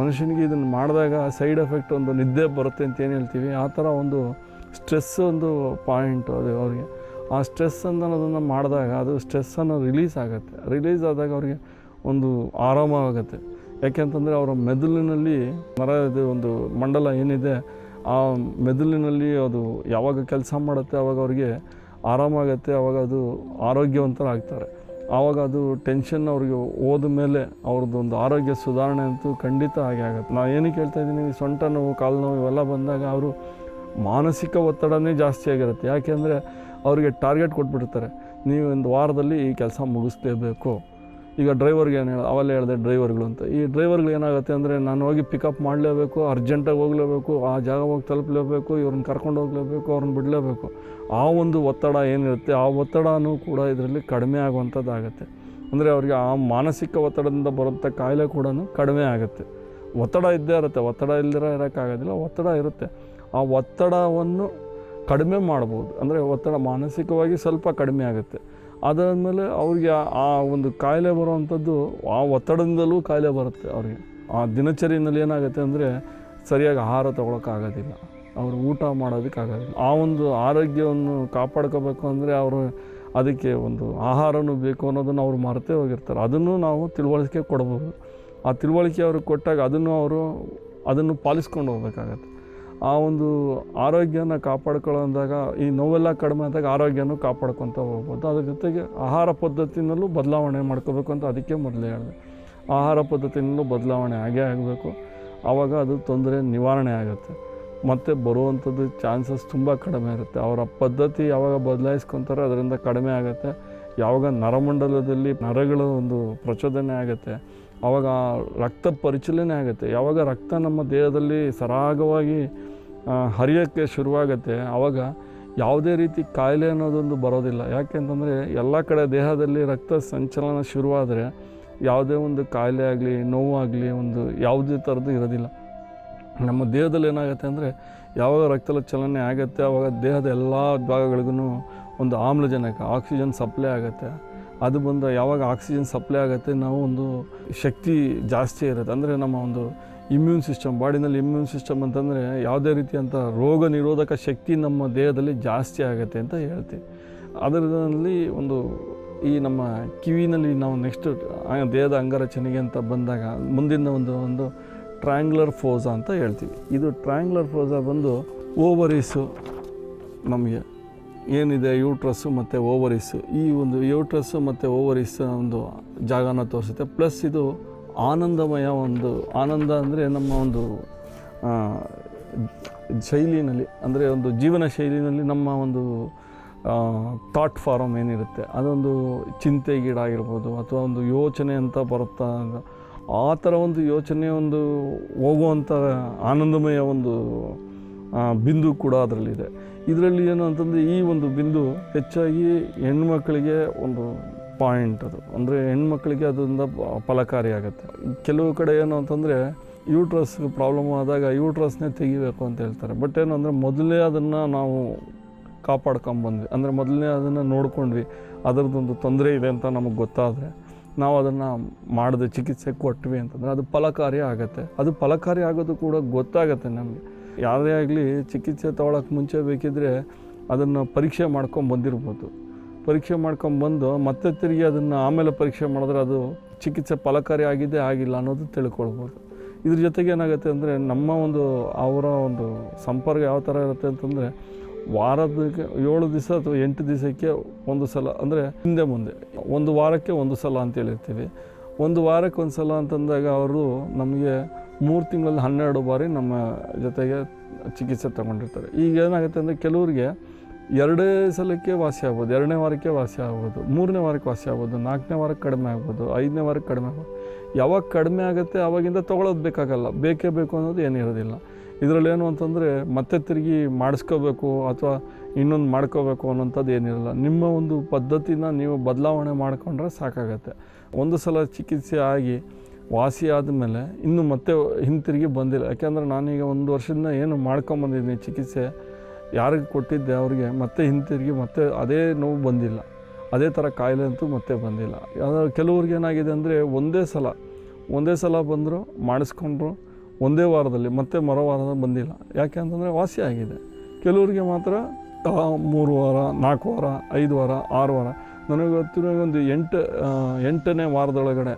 ಮನುಷ್ಯನಿಗೆ ಇದನ್ನು ಮಾಡಿದಾಗ ಸೈಡ್ ಎಫೆಕ್ಟ್ ಒಂದು ನಿದ್ದೆ ಬರುತ್ತೆ ಅಂತ ಏನು ಹೇಳ್ತೀವಿ? ಆ ಥರ ಒಂದು ಸ್ಟ್ರೆಸ್ ಒಂದು ಪಾಯಿಂಟ್ ಅದು ಅವ್ರಿಗೆ. ಆ ಸ್ಟ್ರೆಸ್ ಅಂತ ಅನ್ನೋದನ್ನು ಮಾಡಿದಾಗ ಅದು ಸ್ಟ್ರೆಸ್ಸನ್ನು ರಿಲೀಸ್ ಆಗುತ್ತೆ. ರಿಲೀಸ್ ಆದಾಗ ಅವ್ರಿಗೆ ಒಂದು ಆರಾಮವಾಗುತ್ತೆ ಯಾಕೆಂತಂದರೆ ಅವರ ಮೆದುಳಿನಲ್ಲಿ ಮರದ ಒಂದು ಮಂಡಲ ಏನಿದೆ ಆ ಮೆದುಳಿನಲ್ಲಿ ಅದು ಯಾವಾಗ ಕೆಲಸ ಮಾಡುತ್ತೆ ಆವಾಗ ಅವ್ರಿಗೆ ಆರಾಮಾಗತ್ತೆ ಆವಾಗ ಅದು ಆರೋಗ್ಯವಂತರಾಗ್ತಾರೆ. ಆವಾಗ ಅದು ಟೆನ್ಷನ್ ಅವ್ರಿಗೆ ಹೋದ ಮೇಲೆ ಅವ್ರದ್ದೊಂದು ಆರೋಗ್ಯ ಸುಧಾರಣೆ ಅಂತೂ ಖಂಡಿತ ಹಾಗೆ ಆಗುತ್ತೆ. ನಾನು ಏನಕ್ಕೆ ಹೇಳ್ತಾ ಇದ್ದೀನಿ ಸೊಂಟ ನೋವು, ಕಾಲು ನೋವು ಇವೆಲ್ಲ ಬಂದಾಗ ಅವರು ಮಾನಸಿಕ ಒತ್ತಡನೇ ಜಾಸ್ತಿ ಆಗಿರುತ್ತೆ. ಯಾಕೆಂದರೆ ಅವರಿಗೆ ಟಾರ್ಗೆಟ್ ಕೊಟ್ಬಿಡ್ತಾರೆ. ನೀವು ಒಂದು ವಾರದಲ್ಲಿ ಈ ಕೆಲಸ ಮುಗಿಸ್ಲೇಬೇಕು. ಈಗ ಡ್ರೈವರ್ಗೆ ಏನು ಹೇಳ ಅವೆಲ್ಲ ಹೇಳಿದೆ ಡ್ರೈವರ್ಗಳು ಅಂತ. ಈ ಡ್ರೈವರ್ಗಳು ಏನಾಗುತ್ತೆ ಅಂದರೆ ನಾನು ಹೋಗಿ ಪಿಕಪ್ ಮಾಡಲೇಬೇಕು ಅರ್ಜೆಂಟಾಗಿ ಹೋಗಲೇಬೇಕು, ಆ ಜಾಗ ಹೋಗಿ ತಲುಪಲೇಬೇಕು ಇವ್ರನ್ನ ಕರ್ಕೊಂಡು ಹೋಗಲೇಬೇಕು ಅವ್ರನ್ನ ಬಿಡಲೇಬೇಕು. ಆ ಒಂದು ಒತ್ತಡ ಏನಿರುತ್ತೆ, ಆ ಒತ್ತಡವೂ ಕೂಡ ಇದರಲ್ಲಿ ಕಡಿಮೆ ಆಗುವಂಥದ್ದಾಗತ್ತೆ. ಅಂದರೆ ಅವ್ರಿಗೆ ಆ ಮಾನಸಿಕ ಒತ್ತಡದಿಂದ ಬರುವಂಥ ಕಾಯಿಲೆ ಕೂಡ ಕಡಿಮೆ ಆಗುತ್ತೆ. ಒತ್ತಡ ಇದ್ದೇ ಇರುತ್ತೆ, ಒತ್ತಡ ಇಲ್ದಿರ ಇರೋಕ್ಕಾಗೋದಿಲ್ಲ, ಒತ್ತಡ ಇರುತ್ತೆ. ಆ ಒತ್ತಡವನ್ನು ಕಡಿಮೆ ಮಾಡ್ಬೋದು. ಅಂದರೆ ಒತ್ತಡ ಮಾನಸಿಕವಾಗಿ ಸ್ವಲ್ಪ ಕಡಿಮೆ ಆಗುತ್ತೆ. ಅದಾದಮೇಲೆ ಅವ್ರಿಗೆ ಆ- ಒಂದು ಕಾಯಿಲೆ ಬರುವಂಥದ್ದು ಆ ಒತ್ತಡದಿಂದಲೂ ಕಾಯಿಲೆ ಬರುತ್ತೆ ಅವ್ರಿಗೆ. ಆ ದಿನಚರಿಯಲ್ಲಿ ಏನಾಗುತ್ತೆ ಅಂದರೆ ಸರಿಯಾಗಿ ಆಹಾರ ತೊಗೊಳಕ್ಕಾಗೋದಿಲ್ಲ. ಅವರು ಊಟ ಮಾಡೋದಕ್ಕಾಗೋದಿಲ್ಲ. ಆ ಒಂದು ಆರೋಗ್ಯವನ್ನು ಕಾಪಾಡ್ಕೋಬೇಕು ಅಂದರೆ ಅವರು ಅದಕ್ಕೆ ಒಂದು ಆಹಾರನೂ ಬೇಕು ಅನ್ನೋದನ್ನು ಅವ್ರು ಮರೆತೇ ಹೋಗಿರ್ತಾರೆ. ಅದನ್ನು ನಾವು ತಿಳುವಳಿಕೆ ಕೊಡ್ಬೋದು. ಆ ತಿಳುವಳಿಕೆ ಅವ್ರಿಗೆ ಕೊಟ್ಟಾಗ ಅದನ್ನು ಅವರು ಅದನ್ನು ಪಾಲಿಸ್ಕೊಂಡು ಹೋಗ್ಬೇಕಾಗತ್ತೆ. ಆ ಒಂದು ಆರೋಗ್ಯನ ಕಾಪಾಡ್ಕೊಳ್ಳೋದಾಗ ಈ ನೋವೆಲ್ಲ ಕಡಿಮೆ ಆದಾಗ ಆರೋಗ್ಯನೂ ಕಾಪಾಡ್ಕೊತ ಹೋಗ್ಬೋದು. ಅದ್ರ ಜೊತೆಗೆ ಆಹಾರ ಪದ್ಧತಿನಲ್ಲೂ ಬದಲಾವಣೆ ಮಾಡ್ಕೋಬೇಕು ಅಂತ ಅದಕ್ಕೆ ಮೊದಲೇ ಹೇಳಿದೆ. ಆಹಾರ ಪದ್ಧತಿನಲ್ಲೂ ಬದಲಾವಣೆ ಆಗೇ ಆಗಬೇಕು. ಆವಾಗ ಅದು ತೊಂದರೆ ನಿವಾರಣೆ ಆಗುತ್ತೆ. ಮತ್ತು ಬರುವಂಥದ್ದು ಚಾನ್ಸಸ್ ತುಂಬ ಕಡಿಮೆ ಇರುತ್ತೆ. ಅವರ ಪದ್ಧತಿ ಯಾವಾಗ ಬದಲಾಯಿಸ್ಕೊತಾರೆ ಅದರಿಂದ ಕಡಿಮೆ ಆಗುತ್ತೆ. ಯಾವಾಗ ನರಮಂಡಲದಲ್ಲಿ ನರಗಳ ಒಂದು ಪ್ರಚೋದನೆ ಆಗುತ್ತೆ ಆವಾಗ ರಕ್ತ ಪರಿಚಲನೆ ಆಗುತ್ತೆ. ಯಾವಾಗ ರಕ್ತ ನಮ್ಮ ದೇಹದಲ್ಲಿ ಸರಾಗವಾಗಿ ಹರಿಯೋಕ್ಕೆ ಶುರುವಾಗುತ್ತೆ. ಆವಾಗ ಯಾವುದೇ ರೀತಿ ಕಾಯಿಲೆ ಅನ್ನೋದೊಂದು ಬರೋದಿಲ್ಲ. ಯಾಕೆಂತಂದರೆ ಎಲ್ಲ ಕಡೆ ದೇಹದಲ್ಲಿ ರಕ್ತ ಸಂಚಲನ ಶುರುವಾದರೆ ಯಾವುದೇ ಒಂದು ಕಾಯಿಲೆ ಆಗಲಿ ನೋವಾಗಲಿ ಒಂದು ಯಾವುದೇ ಥರದ್ದು ಇರೋದಿಲ್ಲ. ನಮ್ಮ ದೇಹದಲ್ಲಿ ಏನಾಗುತ್ತೆ ಅಂದರೆ ಯಾವಾಗ ರಕ್ತದ ಚಲನೆ ಆಗುತ್ತೆ ಆವಾಗ ದೇಹದ ಎಲ್ಲ ಭಾಗಗಳಿಗೂ ಒಂದು ಆಮ್ಲಜನಕ, ಆಕ್ಸಿಜನ್ ಸಪ್ಲೈ ಆಗುತ್ತೆ. ಅದು ಬಂದು ಯಾವಾಗ ಆಕ್ಸಿಜನ್ ಸಪ್ಲೈ ಆಗುತ್ತೆ ನಾವು ಒಂದು ಶಕ್ತಿ ಜಾಸ್ತಿ ಇರುತ್ತೆ. ಅಂದರೆ ನಮ್ಮ ಒಂದು ಇಮ್ಯೂನ್ ಸಿಸ್ಟಮ್ ಬಾಡಿನಲ್ಲಿ ಇಮ್ಯೂನ್ ಸಿಸ್ಟಮ್ ಅಂತಂದರೆ ಯಾವುದೇ ರೀತಿಯಂಥ ರೋಗ ನಿರೋಧಕ ಶಕ್ತಿ ನಮ್ಮ ದೇಹದಲ್ಲಿ ಜಾಸ್ತಿ ಆಗುತ್ತೆ ಅಂತ ಹೇಳ್ತೀವಿ. ಅದರಲ್ಲಿ ಒಂದು ಈ ನಮ್ಮ ಕಿವಿನಲ್ಲಿ ನಾವು ನೆಕ್ಸ್ಟ್ ದೇಹದ ಅಂಗರಚನೆಗೆ ಅಂತ ಬಂದಾಗ ಮುಂದಿನ ಒಂದು ಒಂದು ಟ್ರ್ಯಾಂಗ್ಯುಲರ್ ಫೋಸಾ ಅಂತ ಹೇಳ್ತೀವಿ. ಇದು ಟ್ರ್ಯಾಂಗ್ಯುಲರ್ ಫೋಸಾ ಬಂದು ಓವರೀಸು ನಮಗೆ ಏನಿದೆ ಯೂಟ್ರಸ್ಸು ಮತ್ತು ಓವರೀಸು ಈ ಒಂದು ಯೂಟ್ರಸ್ಸು ಮತ್ತು ಓವರೀಸ್ ಒಂದು ಜಾಗನ ತೋರಿಸುತ್ತೆ. ಪ್ಲಸ್ ಇದು ಆನಂದಮಯ ಒಂದು, ಆನಂದ ಅಂದರೆ ನಮ್ಮ ಒಂದು ಶೈಲಿನಲ್ಲಿ, ಅಂದರೆ ಒಂದು ಜೀವನ ಶೈಲಿನಲ್ಲಿ ನಮ್ಮ ಒಂದು ಥಾಟ್ ಫಾರಮ್ ಏನಿರುತ್ತೆ. ಅದೊಂದು ಚಿಂತೆಗೀಡಾಗಿರ್ಬೋದು ಅಥವಾ ಒಂದು ಯೋಚನೆ ಅಂತ ಬರುತ್ತಾ, ಆ ಥರ ಒಂದು ಯೋಚನೆ ಒಂದು ಹೋಗುವಂಥ ಆನಂದಮಯ ಒಂದು ಬಿಂದು ಕೂಡ ಅದರಲ್ಲಿದೆ. ಇದರಲ್ಲಿ ಏನು ಅಂತಂದರೆ ಈ ಒಂದು ಬಿಂದು ಹೆಚ್ಚಾಗಿ ಹೆಣ್ಮಕ್ಕಳಿಗೆ ಒಂದು ಪಾಯಿಂಟ್ ಅದು. ಅಂದರೆ ಹೆಣ್ಮಕ್ಳಿಗೆ ಅದರಿಂದ ಫಲಕಾರಿ ಆಗುತ್ತೆ ಕೆಲವು ಕಡೆ ಏನು ಅಂತಂದರೆ ಯೂಟ್ರಸ್ ಪ್ರಾಬ್ಲಮ್ ಆದಾಗ ಯೂಟ್ರಸ್ನೇ ತೆಗಿಬೇಕು ಅಂತ ಹೇಳ್ತಾರೆ. ಬಟ್ ಏನು ಅಂದರೆ ಮೊದಲೇ ಅದನ್ನು ನಾವು ಕಾಪಾಡ್ಕೊಂಬಂದ್ವಿ. ಅಂದರೆ ಮೊದಲನೇ ಅದನ್ನು ನೋಡ್ಕೊಂಡ್ವಿ. ಅದರದ್ದೊಂದು ತೊಂದರೆ ಇದೆ ಅಂತ ನಮಗೆ ಗೊತ್ತಾದರೆ ನಾವು ಅದನ್ನು ಮಾಡಿದೆ ಚಿಕಿತ್ಸೆ ಕೊಟ್ವಿ ಅಂತಂದರೆ ಅದು ಫಲಕಾರಿ ಆಗುತ್ತೆ. ಅದು ಫಲಕಾರಿ ಆಗೋದು ಕೂಡ ಗೊತ್ತಾಗುತ್ತೆ ನಮಗೆ. ಯಾವುದೇ ಆಗಲಿ ಚಿಕಿತ್ಸೆ ತೊಗೊಳಕ್ಕೆ ಮುಂಚೆ ಬೇಕಿದ್ದರೆ ಅದನ್ನು ಪರೀಕ್ಷೆ ಮಾಡ್ಕೊಂಡು ಬಂದಿರ್ಬೋದು ಪರೀಕ್ಷೆ ಮಾಡ್ಕೊಂಬಂದು ಮತ್ತೆ ತಿರುಗಿ ಅದನ್ನು ಆಮೇಲೆ ಪರೀಕ್ಷೆ ಮಾಡಿದ್ರೆ ಅದು ಚಿಕಿತ್ಸೆ ಫಲಕಾರಿ ಆಗಿದೆ ಆಗಿಲ್ಲ ಅನ್ನೋದು ತಿಳ್ಕೊಳ್ಬೋದು. ಇದ್ರ ಜೊತೆಗೆ ಏನಾಗುತ್ತೆ ಅಂದರೆ ನಮ್ಮ ಒಂದು, ಅವರ ಒಂದು ಸಂಪರ್ಕ ಯಾವ ಥರ ಇರುತ್ತೆ ಅಂತಂದರೆ ವಾರದಕ್ಕೆ ಏಳು ದಿವಸ ಅಥವಾ ಎಂಟು ದಿವಸಕ್ಕೆ ಒಂದು ಸಲ, ಅಂದರೆ ಹಿಂದೆ ಮುಂದೆ, ಒಂದು ವಾರಕ್ಕೆ ಒಂದು ಸಲ ಅಂತ ಹೇಳಿರ್ತೀವಿ. ಒಂದು ವಾರಕ್ಕೆ ಒಂದು ಸಲ ಅಂತಂದಾಗ ಅವರು ನಮಗೆ ಮೂರು ತಿಂಗಳಲ್ಲಿ ಹನ್ನೆರಡು ಬಾರಿ ನಮ್ಮ ಜೊತೆಗೆ ಚಿಕಿತ್ಸೆ ತಗೊಂಡಿರ್ತಾರೆ. ಈಗ ಏನಾಗುತ್ತೆ ಅಂದರೆ ಕೆಲವರಿಗೆ ಎರಡೇ ಸಲಕ್ಕೆ ವಾಸಿ ಆಗ್ಬೋದು, ಎರಡನೇ ವಾರಕ್ಕೆ ವಾಸಿ ಆಗ್ಬೋದು, ಮೂರನೇ ವಾರಕ್ಕೆ ವಾಸಿ ಆಗ್ಬೋದು, ನಾಲ್ಕನೇ ವಾರಕ್ಕೆ ಕಡಿಮೆ ಆಗ್ಬೋದು, ಐದನೇ ವಾರಕ್ಕೆ ಕಡಿಮೆ ಆಗ್ಬೋದು. ಯಾವಾಗ ಕಡಿಮೆ ಆಗುತ್ತೆ ಆವಾಗಿಂದ ತೊಗೊಳೋದು ಬೇಕಾಗಲ್ಲ, ಬೇಕೇ ಬೇಕು ಅನ್ನೋದು ಏನಿರೋದಿಲ್ಲ ಇದರಲ್ಲಿ ಏನು ಅಂತಂದರೆ ಮತ್ತೆ ತಿರುಗಿ ಮಾಡಿಸ್ಕೋಬೇಕು ಅಥವಾ ಇನ್ನೊಂದು ಮಾಡ್ಕೋಬೇಕು ಅನ್ನೋಂಥದ್ದು ಏನಿರಲ್ಲ ನಿಮ್ಮ ಒಂದು ಪದ್ಧತಿನ ನೀವು ಬದಲಾವಣೆ ಮಾಡಿಕೊಂಡ್ರೆ ಸಾಕಾಗತ್ತೆ. ಒಂದು ಸಲ ಚಿಕಿತ್ಸೆ ಆಗಿ ವಾಸಿ ಆದಮೇಲೆ ಇನ್ನು ಮತ್ತೆ ಹಿಂತಿರುಗಿ ಬಂದಿಲ್ಲ. ಯಾಕೆಂದರೆ ನಾನೀಗ ಒಂದು ವರ್ಷದಿಂದ ಏನು ಮಾಡ್ಕೊಂಬಂದಿದ್ದೀನಿ ಚಿಕಿತ್ಸೆ. ಯಾರಿಗೆ ಕೊಟ್ಟಿದ್ದೆ ಅವ್ರಿಗೆ, ಮತ್ತೆ ಹಿಂತಿರುಗಿ, ಮತ್ತೆ ಅದೇ ನೋವು ಬಂದಿಲ್ಲ. ಅದೇ ಥರ ಕಾಯಿಲೆ ಅಂತೂ ಮತ್ತೆ ಬಂದಿಲ್ಲ. ಕೆಲವ್ರಿಗೆ ಏನಾಗಿದೆ ಅಂದರೆ ಒಂದೇ ಸಲ ಒಂದೇ ಸಲ ಬಂದರು, ಮಾಡಿಸ್ಕೊಂಡ್ರು, ಒಂದೇ ವಾರದಲ್ಲಿ, ಮತ್ತೆ ಮರೋ ವಾರದ ಬಂದಿಲ್ಲ. ಯಾಕೆ ಅಂತಂದರೆ ವಾಸಿ ಆಗಿದೆ. ಕೆಲವ್ರಿಗೆ ಮಾತ್ರ ಮೂರು ವಾರ, ನಾಲ್ಕು ವಾರ, ಐದು ವಾರ, ಆರು ವಾರ. ನನಗೆ ಗೊತ್ತಿರೋ ಒಂದು ಎಂಟು ಎಂಟನೇ ವಾರದೊಳಗಡೆ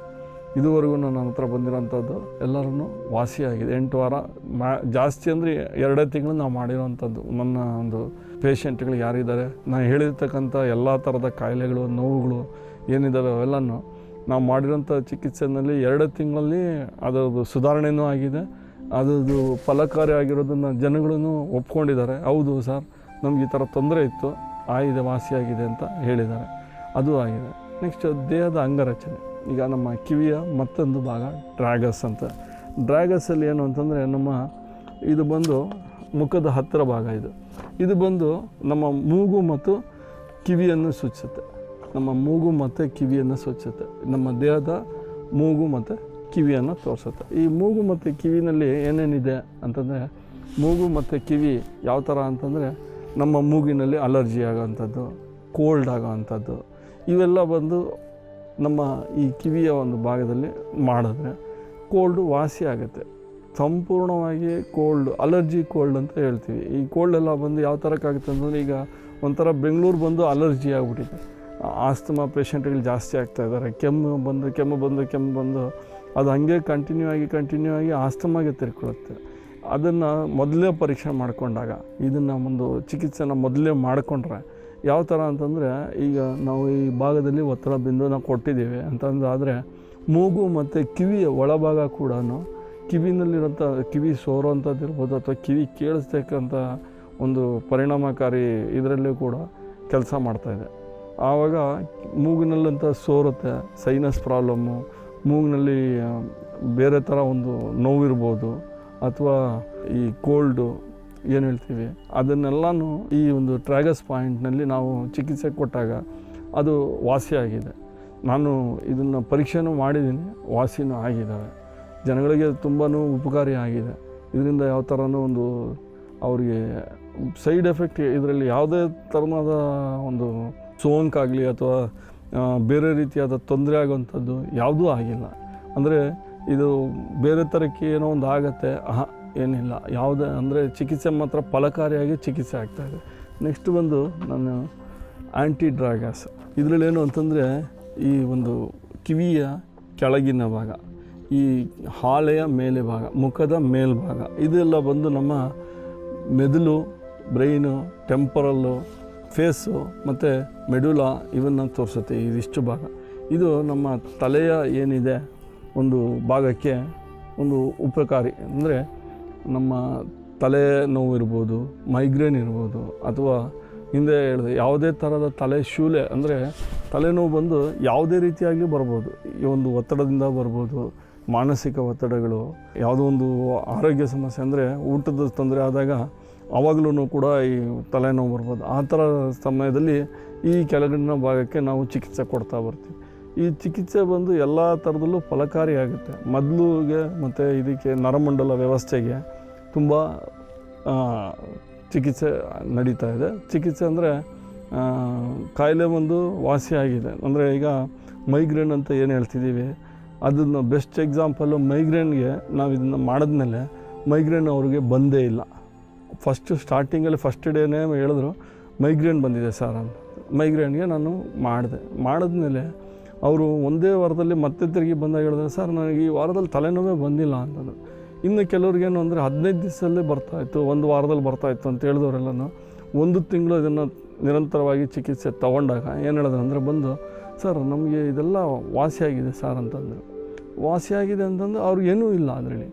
ಇದುವರೆಗೂ ನನ್ನ ಹತ್ರ ಬಂದಿರೋಂಥದ್ದು ಎಲ್ಲರೂ ವಾಸಿಯಾಗಿದೆ. ಎಂಟು ವಾರ ಮಾ, ಜಾಸ್ತಿ ಅಂದರೆ ಎರಡೇ ತಿಂಗಳು ನಾವು ಮಾಡಿರೋವಂಥದ್ದು ನನ್ನ ಒಂದು ಪೇಷಂಟ್ಗಳು ಯಾರಿದ್ದಾರೆ, ನಾನು ಹೇಳಿರ್ತಕ್ಕಂಥ ಎಲ್ಲ ಥರದ ಕಾಯಿಲೆಗಳು, ನೋವುಗಳು ಏನಿದ್ದಾವೆ ಅವೆಲ್ಲನೂ ನಾವು ಮಾಡಿರೋಂಥ ಚಿಕಿತ್ಸೆನಲ್ಲಿ ಎರಡು ತಿಂಗಳಲ್ಲಿ ಅದರದ್ದು ಸುಧಾರಣೆಯೂ ಆಗಿದೆ. ಅದರದ್ದು ಫಲಕಾರಿ ಆಗಿರೋದನ್ನು ಜನಗಳೂ ಒಪ್ಕೊಂಡಿದ್ದಾರೆ. ಹೌದು ಸರ್, ನಮ್ಗೆ ಈ ಥರ ತೊಂದರೆ ಇತ್ತು. ಆಗಿದೆ ವಾಸಿಯಾಗಿದೆ ಅಂತ ಹೇಳಿದ್ದಾರೆ. ಅದು ಆಗಿದೆ. ನೆಕ್ಸ್ಟ್ ದೇಹದ ಅಂಗರಚನೆ. ಈಗ ನಮ್ಮ ಕಿವಿಯ ಮತ್ತೊಂದು ಭಾಗ ಡ್ರ್ಯಾಗಸ್ ಅಂತ. ಡ್ರ್ಯಾಗಸಲ್ಲಿ ಏನು ಅಂತಂದರೆ ನಮ್ಮ, ಇದು ಬಂದು ಮುಖದ ಹತ್ತಿರ ಭಾಗ ಇದು. ಇದು ಬಂದು ನಮ್ಮ ಮೂಗು ಮತ್ತು ಕಿವಿಯನ್ನು ಸೂಚಿಸುತ್ತೆ. ನಮ್ಮ ಮೂಗು ಮತ್ತು ಕಿವಿಯನ್ನು ಸೂಚಿಸುತ್ತೆ. ನಮ್ಮ ದೇಹದ ಮೂಗು ಮತ್ತು ಕಿವಿಯನ್ನು ತೋರಿಸುತ್ತೆ. ಈ ಮೂಗು ಮತ್ತು ಕಿವಿನಲ್ಲಿ ಏನೇನಿದೆ ಅಂತಂದರೆ, ಮೂಗು ಮತ್ತು ಕಿವಿ ಯಾವ ಥರ ಅಂತಂದರೆ, ನಮ್ಮ ಮೂಗಿನಲ್ಲಿ ಅಲರ್ಜಿ ಆಗೋವಂಥದ್ದು, ಕೋಲ್ಡ್ ಆಗೋವಂಥದ್ದು, ಇವೆಲ್ಲ ಬಂದು ನಮ್ಮ ಈ ಕಿವಿಯ ಒಂದು ಭಾಗದಲ್ಲಿ ಮಾಡಿದ್ರೆ ಕೋಲ್ಡು ವಾಸಿ ಆಗುತ್ತೆ. ಸಂಪೂರ್ಣವಾಗಿ ಕೋಲ್ಡ್, ಅಲರ್ಜಿ ಕೋಲ್ಡ್ ಅಂತ ಹೇಳ್ತೀವಿ. ಈ ಕೋಲ್ಡ್ ಎಲ್ಲ ಬಂದು ಯಾವ ಥರಕ್ಕಾಗುತ್ತೆ ಅಂತಂದರೆ ಈಗ ಒಂಥರ ಬೆಂಗಳೂರು ಬಂದು ಅಲರ್ಜಿ ಆಗಿಬಿಟ್ಟಿದೆ. ಆಸ್ತಮಾ ಪೇಷಂಟ್ಗಳು ಜಾಸ್ತಿ ಆಗ್ತಾ ಇದ್ದಾರೆ. ಕೆಮ್ಮು ಬಂದು ಕೆಮ್ಮು ಬಂದು ಕೆಮ್ಮು ಬಂದು ಅದು ಹಾಗೆ ಕಂಟಿನ್ಯೂ ಆಗಿ ಕಂಟಿನ್ಯೂ ಆಗಿ ಆಸ್ತಮಾಗೆ ತಿರ್ಕೊಳ್ಳುತ್ತೆ. ಅದನ್ನು ಮೊದಲೇ ಪರೀಕ್ಷೆ ಮಾಡಿಕೊಂಡಾಗ ಇದನ್ನು ಒಂದು ಚಿಕಿತ್ಸೆನ ಮೊದಲೇ ಮಾಡಿಕೊಂಡ್ರೆ ಯಾವ ಥರ ಅಂತಂದರೆ, ಈಗ ನಾವು ಈ ಭಾಗದಲ್ಲಿ ಒತ್ತಡ ಬಿಂದು ನಾವು ಕೊಟ್ಟಿದ್ದೀವಿ ಅಂತಂದು ಆದರೆ ಮೂಗು ಮತ್ತು ಕಿವಿಯ ಒಳಭಾಗ ಕೂಡ ಕಿವಿನಲ್ಲಿರೋಂಥ ಕಿವಿ ಸೋರೋಂಥದ್ದು ಇರ್ಬೋದು ಅಥವಾ ಕಿವಿ ಕೇಳಿಸ್ತಕ್ಕಂಥ ಒಂದು ಪರಿಣಾಮಕಾರಿ ಇದರಲ್ಲೂ ಕೂಡ ಕೆಲಸ ಮಾಡ್ತಾಯಿದೆ ಆವಾಗ ಮೂಗಿನಲ್ಲಂಥ ಸೋರುತ್ತೆ ಸೈನಸ್ ಪ್ರಾಬ್ಲಮ್ಮು ಮೂಗಿನಲ್ಲಿ ಬೇರೆ ಥರ ಒಂದು ನೋವಿರ್ಬೋದು ಅಥವಾ ಈ ಕೋಲ್ಡು ಏನು ಹೇಳ್ತೀವಿ? ಅದನ್ನೆಲ್ಲನೂ ಈ ಒಂದು ಟ್ರ್ಯಾಗಸ್ ಪಾಯಿಂಟ್ನಲ್ಲಿ ನಾವು ಚಿಕಿತ್ಸೆ ಕೊಟ್ಟಾಗ ಅದು ವಾಸಿಯಾಗಿದೆ ನಾನು ಇದನ್ನು ಪರೀಕ್ಷೆನೂ ಮಾಡಿದ್ದೀನಿ, ವಾಸಿನೂ ಆಗಿದ್ದಾವೆ. ಜನಗಳಿಗೆ ತುಂಬಾ ಉಪಕಾರಿ ಆಗಿದೆ. ಇದರಿಂದ ಯಾವ ಥರನೂ ಒಂದು ಅವರಿಗೆ ಸೈಡ್ ಎಫೆಕ್ಟ್ ಇದರಲ್ಲಿ ಯಾವುದೇ ಥರನಾದ ಒಂದು ಸೋಂಕಾಗಲಿ ಅಥವಾ ಬೇರೆ ರೀತಿಯಾದ ತೊಂದರೆ ಆಗುವಂಥದ್ದು ಯಾವುದೂ ಆಗಿಲ್ಲ. ಅಂದರೆ ಇದು ಬೇರೆ ಥರಕ್ಕೆ ಏನೋ ಒಂದು ಆಗತ್ತೆ ಏನಿಲ್ಲ. ಯಾವುದೇ ಅಂದರೆ ಚಿಕಿತ್ಸೆ ಮಾತ್ರ ಫಲಕಾರಿಯಾಗಿ ಚಿಕಿತ್ಸೆ ಆಗ್ತಾಯಿದೆ ನೆಕ್ಸ್ಟ್ ಬಂದು ನಾನು ಆ್ಯಂಟಿ ಡ್ರಾಗಾಸ್ ಇದರಲ್ಲಿ ಏನು ಅಂತಂದರೆ ಈ ಒಂದು ಕಿವಿಯ ಕೆಳಗಿನ ಭಾಗ, ಈ ಹಾಳೆಯ ಮೇಲೆ ಭಾಗ, ಮುಖದ ಮೇಲ್ಭಾಗ, ಇದೆಲ್ಲ ಬಂದು ನಮ್ಮ ಮೆದುಳು ಬ್ರೈನು ಟೆಂಪರಲ್ಲು ಫೇಸು ಮತ್ತು ಮೆಡುಲಾ ಇವನ್ನ ತೋರಿಸುತ್ತೆ ಇದಿಷ್ಟು ಭಾಗ. ಇದು ನಮ್ಮ ತಲೆಯ ಏನಿದೆ, ಒಂದು ಭಾಗಕ್ಕೆ ಒಂದು ಉಪಕಾರಿ. ಅಂದರೆ ನಮ್ಮ ತಲೆ ನೋವು ಇರ್ಬೋದು ಮೈಗ್ರೇನ್ ಇರ್ಬೋದು, ಅಥವಾ ಹಿಂದೆ ಹೇಳಿದೆ ಯಾವುದೇ ಥರದ ತಲೆ ಶೂಲೆ, ಅಂದರೆ ತಲೆನೋವು ಬಂದು ಯಾವುದೇ ರೀತಿಯಾಗಿ ಬರ್ಬೋದು. ಈ ಒಂದು ಒತ್ತಡದಿಂದ ಬರ್ಬೋದು, ಮಾನಸಿಕ ಒತ್ತಡಗಳು, ಯಾವುದೋ ಒಂದು ಆರೋಗ್ಯ ಸಮಸ್ಯೆ ಅಂದರೆ ಊಟದ ತೊಂದರೆ ಆದಾಗ ಆವಾಗಲೂ ಕೂಡ ಈ ತಲೆನೋವು ಬರ್ಬೋದು. ಆ ಥರ ಸಮಯದಲ್ಲಿ ಈ ಕೆಳಗಿನ ಭಾಗಕ್ಕೆ ನಾವು ಚಿಕಿತ್ಸೆ ಕೊಡ್ತಾ ಬರ್ತೀವಿ. ಈ ಚಿಕಿತ್ಸೆ ಬಂದು ಎಲ್ಲ ಥರದಲ್ಲೂ ಫಲಕಾರಿಯಾಗುತ್ತೆ. ಮೊದಲಿಗೆ ಮತ್ತು ಇದಕ್ಕೆ ನರಮಂಡಲ ವ್ಯವಸ್ಥೆಗೆ ತುಂಬ ಚಿಕಿತ್ಸೆ ನಡೀತಾ ಇದೆ. ಚಿಕಿತ್ಸೆ ಅಂದರೆ ಕಾಯಿಲೆ ಒಂದು ವಾಸಿಯಾಗಿದೆ ಅಂದರೆ ಈಗ ಮೈಗ್ರೇನ್ ಅಂತ ಏನು ಹೇಳ್ತಿದ್ದೀವಿ ಅದನ್ನು ಬೆಸ್ಟ್ ಎಕ್ಸಾಂಪಲ್ಲು ಮೈಗ್ರೇನ್ಗೆ ನಾವು ಇದನ್ನು ಮಾಡಿದ್ಮೇಲೆ ಮೈಗ್ರೇನ್ ಅವ್ರಿಗೆ ಬಂದೇ ಇಲ್ಲ. ಫಸ್ಟು ಸ್ಟಾರ್ಟಿಂಗಲ್ಲಿ ಫಸ್ಟ್ ಡೇನೇ ಹೇಳಿದ್ರು ಮೈಗ್ರೇನ್ ಬಂದಿದೆ ಸರ್ ಅಂತ. ಮೈಗ್ರೇನ್ಗೆ ನಾನು ಮಾಡಿದೆ. ಮಾಡಿದ್ಮೇಲೆ ಅವರು ಒಂದೇ ವಾರದಲ್ಲಿ ಮತ್ತೆ ತಿರುಗಿ ಬಂದಾಗ ಹೇಳಿದ್ರೆ, ಸರ್, ನನಗೆ ಈ ವಾರದಲ್ಲಿ ತಲೆನೋವೇ ಬಂದಿಲ್ಲ ಅಂತಂದರು. ಇನ್ನು ಕೆಲವ್ರಿಗೇನು ಅಂದರೆ ಹದಿನೈದು ದಿವಸದಲ್ಲೇ ಬರ್ತಾಯಿತ್ತು ಒಂದು ವಾರದಲ್ಲಿ ಬರ್ತಾಯಿತ್ತು ಅಂತ ಹೇಳಿದವರೆಲ್ಲನೂ ಒಂದು ತಿಂಗಳು ಇದನ್ನು ನಿರಂತರವಾಗಿ ಚಿಕಿತ್ಸೆ ತಗೊಂಡಾಗ ಏನು ಹೇಳಿದ್ರು ಅಂದರೆ ಬಂದು, ಸರ್, ನಮಗೆ ಇದೆಲ್ಲ ವಾಸಿಯಾಗಿದೆ ಸರ್ ಅಂತಂದರು. ವಾಸಿಯಾಗಿದೆ ಅಂತಂದು ಅವ್ರಿಗೇನೂ ಇಲ್ಲ ಅದರಲ್ಲಿ.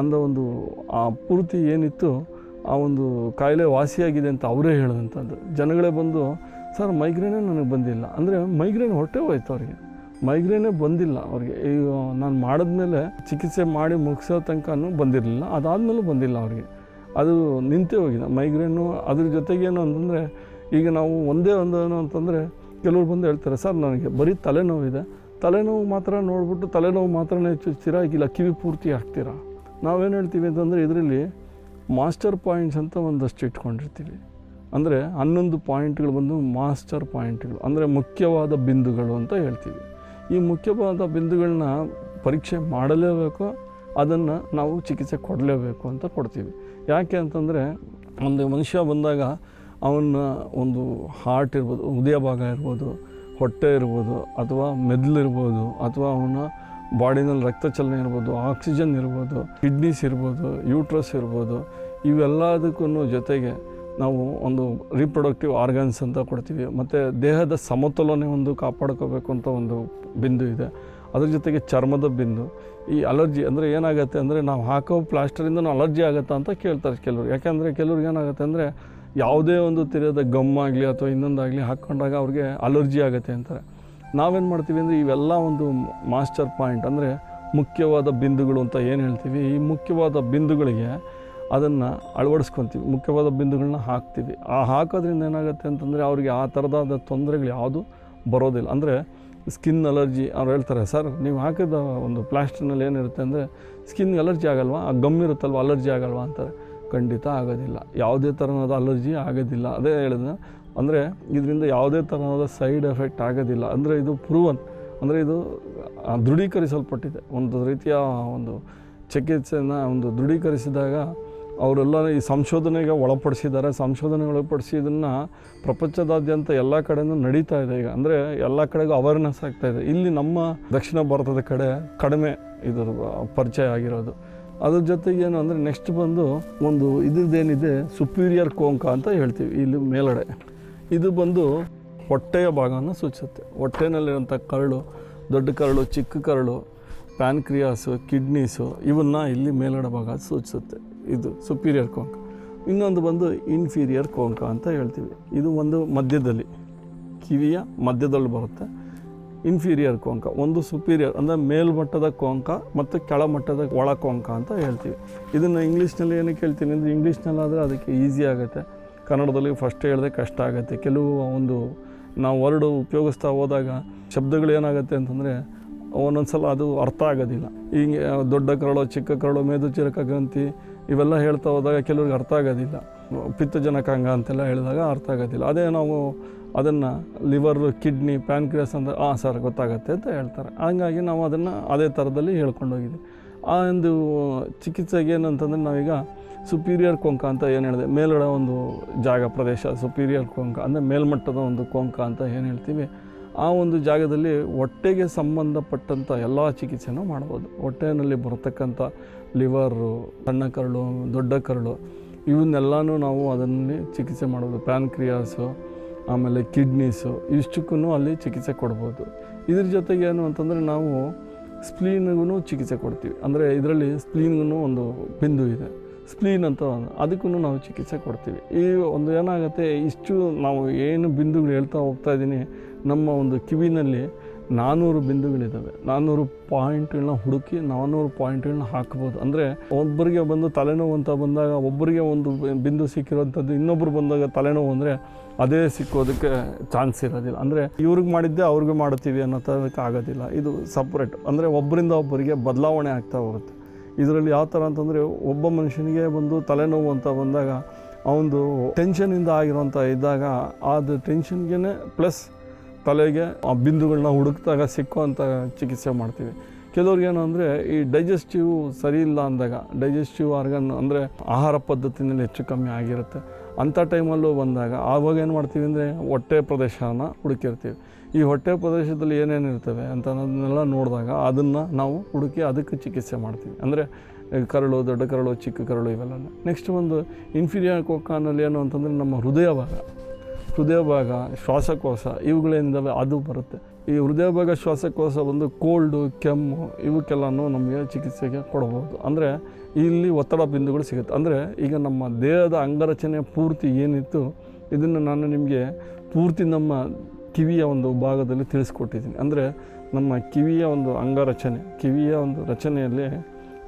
ಅಂದ ಒಂದು, ಆ ಪೂರ್ತಿ ಏನಿತ್ತು, ಆ ಒಂದು ಕಾಯಿಲೆ ವಾಸಿಯಾಗಿದೆ ಅಂತ ಅವರೇ ಹೇಳಿದಂಥದ್ದು ಜನಗಳೇ ಬಂದು, ಸರ್, ಮೈಗ್ರೇನೇ ನನಗೆ ಬಂದಿಲ್ಲ. ಅಂದರೆ ಮೈಗ್ರೇನ್ ಹೊಟ್ಟೆ ಹೋಯ್ತು ಅವ್ರಿಗೆ. ಮೈಗ್ರೇನೇ ಬಂದಿಲ್ಲ ಅವ್ರಿಗೆ. ಈಗ ನಾನು ಮಾಡಿದ್ಮೇಲೆ ಚಿಕಿತ್ಸೆ ಮಾಡಿ ಮುಗಿಸೋ ತನಕನೂ ಬಂದಿರಲಿಲ್ಲ. ಅದಾದಮೇಲೂ ಬಂದಿಲ್ಲ ಅವ್ರಿಗೆ. ಅದು ನಿಂತೇ ಹೋಗಿದೆ. ಮೈಗ್ರೇನು ಅದ್ರ ಜೊತೆಗೇನು ಅಂತಂದರೆ, ಈಗ ನಾವು ಒಂದೇ ಒಂದು ಏನು ಅಂತಂದರೆ ಕೆಲವ್ರು ಬಂದು ಹೇಳ್ತಾರೆ, ಸರ್, ನನಗೆ ಬರೀ ತಲೆನೋವಿದೆ ತಲೆನೋವು ಮಾತ್ರ ನೋಡ್ಬಿಟ್ಟು ತಲೆನೋವು ಮಾತ್ರ ಹೆಚ್ಚಿಸ್ತೀರಾ ಇಲ್ಲ ಕಿವಿ ಪೂರ್ತಿ ಹಾಕ್ತೀರಾ? ನಾವೇನು ಹೇಳ್ತೀವಿ ಅಂತಂದರೆ, ಇದರಲ್ಲಿ ಮಾಸ್ಟರ್ ಪಾಯಿಂಟ್ಸ್ ಅಂತ ಒಂದಷ್ಟು ಇಟ್ಕೊಂಡಿರ್ತೀವಿ. ಅಂದರೆ ಹನ್ನೊಂದು ಪಾಯಿಂಟ್ಗಳು ಬಂದು ಮಾಸ್ಟರ್ ಪಾಯಿಂಟ್ಗಳು. ಅಂದರೆ ಮುಖ್ಯವಾದ ಬಿಂದುಗಳು ಅಂತ ಹೇಳ್ತೀವಿ. ಈ ಮುಖ್ಯವಾದ ಬಿಂದುಗಳನ್ನ ಪರೀಕ್ಷೆ ಮಾಡಲೇಬೇಕು, ಅದನ್ನು ನಾವು ಚಿಕಿತ್ಸೆ ಕೊಡಲೇಬೇಕು ಅಂತ ಕೊಡ್ತೀವಿ. ಯಾಕೆ ಅಂತಂದರೆ, ಒಂದು ಮನುಷ್ಯ ಬಂದಾಗ ಅವನ ಒಂದು ಹಾರ್ಟ್ ಇರ್ಬೋದು, ಹೃದಯ ಭಾಗ ಇರ್ಬೋದು, ಹೊಟ್ಟೆ ಇರ್ಬೋದು, ಅಥವಾ ಮೆದುಳಿರ್ಬೋದು ಅಥವಾ ಅವನ ಬಾಡಿನಲ್ಲಿ ರಕ್ತ ಚಲನೆ ಇರ್ಬೋದು, ಆಕ್ಸಿಜನ್ ಇರ್ಬೋದು, ಕಿಡ್ನೀಸ್ ಇರ್ಬೋದು, ಯೂಟ್ರಸ್ ಇರ್ಬೋದು ಇವೆಲ್ಲದಕ್ಕೂ ಜೊತೆಗೆ ನಾವು ಒಂದು ರೀಪ್ರೊಡಕ್ಟಿವ್ ಆರ್ಗನ್ಸ್ ಅಂತ ಕೊಡ್ತೀವಿ. ಮತ್ತು ದೇಹದ ಸಮತೋಲನೆ ಒಂದು ಕಾಪಾಡ್ಕೋಬೇಕು ಅಂತ ಒಂದು ಬಿಂದು ಇದೆ. ಅದ್ರ ಜೊತೆಗೆ ಚರ್ಮದ ಬಿಂದು. ಈ ಅಲರ್ಜಿ ಅಂದರೆ ಏನಾಗುತ್ತೆ ಅಂದರೆ ನಾವು ಹಾಕೋ ಪ್ಲಾಸ್ಟರಿಂದನೂ ಅಲರ್ಜಿ ಆಗುತ್ತಾ ಅಂತ ಕೇಳ್ತಾರೆ ಕೆಲವರು. ಯಾಕೆಂದರೆ ಕೆಲವ್ರಿಗೆ ಏನಾಗುತ್ತೆ ಅಂದರೆ ಯಾವುದೇ ಒಂದು ತಿರೆದ ಗಮ್ ಆಗಲಿ ಅಥವಾ ಇನ್ನೊಂದಾಗಲಿ ಹಾಕ್ಕೊಂಡಾಗ ಅವ್ರಿಗೆ ಅಲರ್ಜಿ ಆಗುತ್ತೆ ಅಂತಾರೆ. ನಾವೇನು ಮಾಡ್ತೀವಿ ಅಂದರೆ ಇವೆಲ್ಲ ಒಂದು ಮಾಸ್ಟರ್ ಪಾಯಿಂಟ್ ಅಂದರೆ ಮುಖ್ಯವಾದ ಬಿಂದುಗಳು ಅಂತ ಏನು ಹೇಳ್ತೀವಿ? ಈ ಮುಖ್ಯವಾದ ಬಿಂದುಗಳಿಗೆ ಅದನ್ನು ಅಳವಡಿಸ್ಕೊತೀವಿ, ಮುಖ್ಯವಾದ ಬಿಂದುಗಳನ್ನ ಹಾಕ್ತೀವಿ. ಆ ಹಾಕೋದ್ರಿಂದ ಏನಾಗುತ್ತೆ ಅಂತಂದರೆ ಅವ್ರಿಗೆ ಆ ಥರದಾದ ತೊಂದರೆಗಳು ಯಾವುದು ಬರೋದಿಲ್ಲ. ಅಂದರೆ ಸ್ಕಿನ್ ಅಲರ್ಜಿ ಅವ್ರು ಹೇಳ್ತಾರೆ, ಸರ್, ನೀವು ಹಾಕಿದ ಒಂದು ಪ್ಲಾಸ್ಟರ್ನಲ್ಲಿ ಏನಿರುತ್ತೆ ಅಂದರೆ ಸ್ಕಿನ್ಗೆ ಅಲರ್ಜಿ ಆಗಲ್ವಾ? ಆ ಗಮ್ ಇರುತ್ತಲ್ವ? ಅಲರ್ಜಿ ಆಗಲ್ವಾ? ಅಂತಾರೆ. ಖಂಡಿತ ಆಗೋದಿಲ್ಲ. ಯಾವುದೇ ಥರನಾದ ಅಲರ್ಜಿ ಆಗೋದಿಲ್ಲ. ಅದೇ ಹೇಳಿದ್ರೆ ಅಂದರೆ ಇದರಿಂದ ಯಾವುದೇ ಥರನಾದ ಸೈಡ್ ಎಫೆಕ್ಟ್ ಆಗೋದಿಲ್ಲ. ಅಂದರೆ ಇದು ಪ್ರೂವನ್ ಅಂದರೆ ಇದು ದೃಢೀಕರಿಸಲ್ಪಟ್ಟಿದೆ. ಒಂದು ರೀತಿಯ ಒಂದು ಚಿಕಿತ್ಸೆಯನ್ನು ಒಂದು ದೃಢೀಕರಿಸಿದಾಗ ಅವರೆಲ್ಲ ಈ ಸಂಶೋಧನೆಗೆ ಒಳಪಡಿಸಿದ್ದಾರೆ. ಸಂಶೋಧನೆಗೆ ಒಳಪಡಿಸಿ ಇದನ್ನು ಪ್ರಪಂಚದಾದ್ಯಂತ ಎಲ್ಲ ಕಡೆನೂ ನಡೀತಾ ಇದೆ ಈಗ. ಅಂದರೆ ಎಲ್ಲ ಕಡೆಗೂ ಅವೇರ್ನೆಸ್ ಇದೆ. ಇಲ್ಲಿ ನಮ್ಮ ದಕ್ಷಿಣ ಭಾರತದ ಕಡೆ ಕಡಿಮೆ ಇದು ಪರಿಚಯ ಆಗಿರೋದು. ಅದ್ರ ಜೊತೆಗೆ ಏನು ಅಂದರೆ ನೆಕ್ಸ್ಟ್ ಬಂದು ಒಂದು ಇದ್ರದ್ದೇನಿದೆ ಸುಪೀರಿಯರ್ ಕೋಂಕ ಅಂತ ಹೇಳ್ತೀವಿ ಇಲ್ಲಿ ಮೇಲಡೆ ಇದು ಬಂದು ಹೊಟ್ಟೆಯ ಭಾಗವನ್ನು ಸೂಚಿಸುತ್ತೆ. ಹೊಟ್ಟೆಯಲ್ಲಿರುವಂಥ ಕರಳು, ದೊಡ್ಡ ಕರಳು, ಚಿಕ್ಕ ಕರಳು ಪ್ಯಾನ್ಕ್ರಿಯಾಸು ಕಿಡ್ನೀಸು ಇವನ್ನ ಇಲ್ಲಿ ಮೇಲಡೆ ಭಾಗ ಸೂಚಿಸುತ್ತೆ. ಇದು ಸುಪೀರಿಯರ್ ಕೋಂಕ ಇನ್ನೊಂದು ಬಂದು ಇನ್ಫೀರಿಯರ್ ಕೋಂಕ ಅಂತ ಹೇಳ್ತೀವಿ. ಇದು ಒಂದು ಮಧ್ಯದಲ್ಲಿ, ಕಿವಿಯ ಮಧ್ಯದಲ್ಲಿ ಬರುತ್ತೆ. ಇನ್ಫೀರಿಯರ್ ಕೊಂಕ ಒಂದು ಸುಪೀರಿಯರ್ ಅಂದರೆ ಮೇಲ್ಮಟ್ಟದ ಕೊಂಕ ಮತ್ತು ಕೆಳಮಟ್ಟದ ಒಳ ಕೊಂಕ ಅಂತ ಹೇಳ್ತೀವಿ. ಇದನ್ನು ಇಂಗ್ಲೀಷ್ನಲ್ಲಿ ಏನಕ್ಕೆ ಹೇಳ್ತೀನಿ ಅಂದರೆ ಇಂಗ್ಲೀಷ್ನಲ್ಲಾದರೆ ಅದಕ್ಕೆ ಈಸಿ ಆಗುತ್ತೆ. ಕನ್ನಡದಲ್ಲಿ ಫಸ್ಟ್ ಹೇಳಿದೆ ಕಷ್ಟ ಆಗುತ್ತೆ. ಕೆಲವು ಒಂದು ನಾವು ವರ್ಡು ಉಪಯೋಗಿಸ್ತಾ ಹೋದಾಗ ಶಬ್ದಗಳು ಏನಾಗುತ್ತೆ ಅಂತಂದರೆ ಒಂದೊಂದು ಸಲ ಅದು ಅರ್ಥ ಆಗೋದಿಲ್ಲ. ಈಗ ದೊಡ್ಡ ಕರಳು ಚಿಕ್ಕ ಕರಳು ಮೇದುಚಿರಕ ಗ್ರಂಥಿ ಇವೆಲ್ಲ ಹೇಳ್ತಾ ಹೋದಾಗ ಕೆಲವ್ರಿಗೆ ಅರ್ಥ ಆಗೋದಿಲ್ಲ. ಪಿತ್ತಜನಕಾಂಗ ಅಂತೆಲ್ಲ ಹೇಳಿದಾಗ ಅರ್ಥ ಆಗೋದಿಲ್ಲ. ಅದೇ ನಾವು ಅದನ್ನು ಲಿವರ್, ಕಿಡ್ನಿ, ಪ್ಯಾನ್ಕ್ರಿಯಸ್ ಅಂತ ಹಾಂ ಸರ್ ಗೊತ್ತಾಗತ್ತೆ ಅಂತ ಹೇಳ್ತಾರೆ. ಹಂಗಾಗಿ ನಾವು ಅದನ್ನು ಅದೇ ಥರದಲ್ಲಿ ಹೇಳ್ಕೊಂಡು ಹೋಗಿದ್ವಿ ಆ ಒಂದು ಚಿಕಿತ್ಸೆಗೆ ಏನಂತಂದರೆ ನಾವೀಗ ಸುಪೀರಿಯರ್ ಕೊಂಕ ಅಂತ ಏನು ಹೇಳಿದೆ, ಮೇಲ್ಗಡೆ ಒಂದು ಜಾಗ, ಪ್ರದೇಶ, ಸುಪೀರಿಯರ್ ಕೊಂಕ, ಅಂದರೆ ಮೇಲ್ಮಟ್ಟದ ಒಂದು ಕೊಂಕ ಅಂತ ಏನು ಹೇಳ್ತೀವಿ, ಆ ಒಂದು ಜಾಗದಲ್ಲಿ ಹೊಟ್ಟೆಗೆ ಸಂಬಂಧಪಟ್ಟಂಥ ಎಲ್ಲ ಚಿಕಿತ್ಸೆನೂ ಮಾಡ್ಬೋದು. ಹೊಟ್ಟೆಯಲ್ಲಿ ಬರತಕ್ಕಂಥ ಲಿವರು, ಸಣ್ಣ ಕರಳು, ದೊಡ್ಡ ಕರಳು, ಇವನ್ನೆಲ್ಲನೂ ನಾವು ಅದನ್ನೇ ಚಿಕಿತ್ಸೆ ಮಾಡ್ಬೋದು ಪ್ಯಾನ್ಕ್ರಿಯಾಸು, ಆಮೇಲೆ ಕಿಡ್ನೀಸು ಇಷ್ಟಕ್ಕೂ ಅಲ್ಲಿ ಚಿಕಿತ್ಸೆ ಕೊಡ್ಬೋದು. ಇದ್ರ ಜೊತೆಗೆ ಏನು ಅಂತಂದರೆ ನಾವು ಸ್ಪ್ಲೀನ್ಗೂ ಚಿಕಿತ್ಸೆ ಕೊಡ್ತೀವಿ. ಅಂದರೆ ಇದರಲ್ಲಿ ಸ್ಪ್ಲೀನ್ಗೂ ಒಂದು ಬಿಂದು ಇದೆ. ಸ್ಪ್ಲೀನ್ ಅಂತ ಅದಕ್ಕೂ ನಾವು ಚಿಕಿತ್ಸೆ ಕೊಡ್ತೀವಿ. ಈ ಒಂದು ಏನಾಗುತ್ತೆ, ಇಷ್ಟು ನಾವು ಏನು ಬಿಂದುಗಳು ಹೇಳ್ತಾ ಹೋಗ್ತಾ ಇದ್ದೀನಿ, ನಮ್ಮ ಒಂದು ಕಿವಿನಲ್ಲಿ ನಾನ್ನೂರು ಬಿಂದುಗಳಿದ್ದಾವೆ. ನಾನ್ನೂರು ಪಾಯಿಂಟ್ಗಳನ್ನ ಹುಡುಕಿ ನಾನ್ನೂರು ಪಾಯಿಂಟ್ಗಳನ್ನ ಹಾಕ್ಬೋದು. ಅಂದರೆ ಒಬ್ಬರಿಗೆ ಬಂದು ತಲೆನೋವು ಅಂತ ಬಂದಾಗ ಒಬ್ಬರಿಗೆ ಒಂದು ಬಿಂದು ಸಿಕ್ಕಿರೋಂಥದ್ದು ಇನ್ನೊಬ್ರು ಬಂದಾಗ ತಲೆನೋವು ಅಂದರೆ ಅದೇ ಸಿಕ್ಕೋದಕ್ಕೆ ಚಾನ್ಸ್ ಇರೋದಿಲ್ಲ. ಅಂದರೆ ಇವ್ರಿಗೆ ಮಾಡಿದ್ದೆ ಅವ್ರಿಗೆ ಮಾಡ್ತೀವಿ ಅನ್ನೋದಕ್ಕೆ ಆಗೋದಿಲ್ಲ. ಇದು ಸಪ್ರೇಟ್. ಅಂದರೆ ಒಬ್ಬರಿಂದ ಒಬ್ಬರಿಗೆ ಬದಲಾವಣೆ ಆಗ್ತಾ ಹೋಗುತ್ತೆ. ಇದರಲ್ಲಿ ಯಾವ ಥರ ಅಂತಂದರೆ ಒಬ್ಬ ಮನುಷ್ಯನಿಗೆ ಬಂದು ತಲೆನೋವು ಅಂತ ಬಂದಾಗ, ಅವನದು ಟೆನ್ಷನಿಂದ ಆಗಿರೋಂಥ ಇದ್ದಾಗ, ಅದು ಟೆನ್ಷನ್ಗೆ ಪ್ಲಸ್ ತಲೆಗೆ ಆ ಬಿಂದುಗಳನ್ನ ಹುಡುಕ್ದಾಗ ಸಿಕ್ಕುವಂಥ ಚಿಕಿತ್ಸೆ ಮಾಡ್ತೀವಿ. ಕೆಲವ್ರಿಗೆ ಏನು ಅಂದರೆ ಈ ಡೈಜೆಸ್ಟಿವ್ ಸರಿ ಇಲ್ಲ ಅಂದಾಗ ಡೈಜೆಸ್ಟಿವ್ ಆರ್ಗನ್ ಅಂದರೆ ಆಹಾರ ಪದ್ಧತಿನಲ್ಲಿ ಹೆಚ್ಚು ಕಮ್ಮಿ ಆಗಿರುತ್ತೆ. ಅಂಥ ಟೈಮಲ್ಲೂ ಬಂದಾಗ ಆವಾಗ ಏನು ಮಾಡ್ತೀವಿ ಅಂದರೆ ಹೊಟ್ಟೆ ಪ್ರದೇಶನ ಹುಡುಕಿರ್ತೀವಿ. ಈ ಹೊಟ್ಟೆ ಪ್ರದೇಶದಲ್ಲಿ ಏನೇನು ಇರ್ತವೆ ಅಂತ ಅನ್ನೋದನ್ನೆಲ್ಲ ನೋಡಿದಾಗ ಅದನ್ನು ನಾವು ಹುಡುಕಿ ಅದಕ್ಕೆ ಚಿಕಿತ್ಸೆ ಮಾಡ್ತೀವಿ. ಅಂದರೆ ಕರಳು, ದೊಡ್ಡ ಕರಳು, ಚಿಕ್ಕ ಕರಳು ಇವೆಲ್ಲ. ನೆಕ್ಸ್ಟ್ ಒಂದು ಇನ್ಫೀರಿಯರ್ ಕೊಕ್ಕಾನಲ್ಲಿ ಏನು ಅಂತಂದರೆ ನಮ್ಮ ಹೃದಯ ಭಾಗ ಹೃದಯ ಭಾಗ ಶ್ವಾಸಕೋಶ ಇವುಗಳಿಂದ ಅದು ಬರುತ್ತೆ. ಈ ಹೃದಯ ಭಾಗ ಶ್ವಾಸಕೋಶ ಒಂದು ಕೋಲ್ಡು, ಕೆಮ್ಮು ಇವಕ್ಕೆಲ್ಲನೂ ನಮಗೆ ಚಿಕಿತ್ಸೆಗೆ ಕೊಡಬಹುದು ಅಂದರೆ ಇಲ್ಲಿ ಒತ್ತಡ ಬಿಂದುಗಳು ಸಿಗುತ್ತೆ. ಅಂದರೆ ಈಗ ನಮ್ಮ ದೇಹದ ಅಂಗರಚನೆ ಪೂರ್ತಿ ಏನಿತ್ತು, ಇದನ್ನು ನಾನು ನಿಮಗೆ ಪೂರ್ತಿ ನಮ್ಮ ಕಿವಿಯ ಒಂದು ಭಾಗದಲ್ಲಿ ತಿಳಿಸ್ಕೊಟ್ಟಿದ್ದೀನಿ. ಅಂದರೆ ನಮ್ಮ ಕಿವಿಯ ಒಂದು ಅಂಗರಚನೆ, ಕಿವಿಯ ಒಂದು ರಚನೆಯಲ್ಲಿ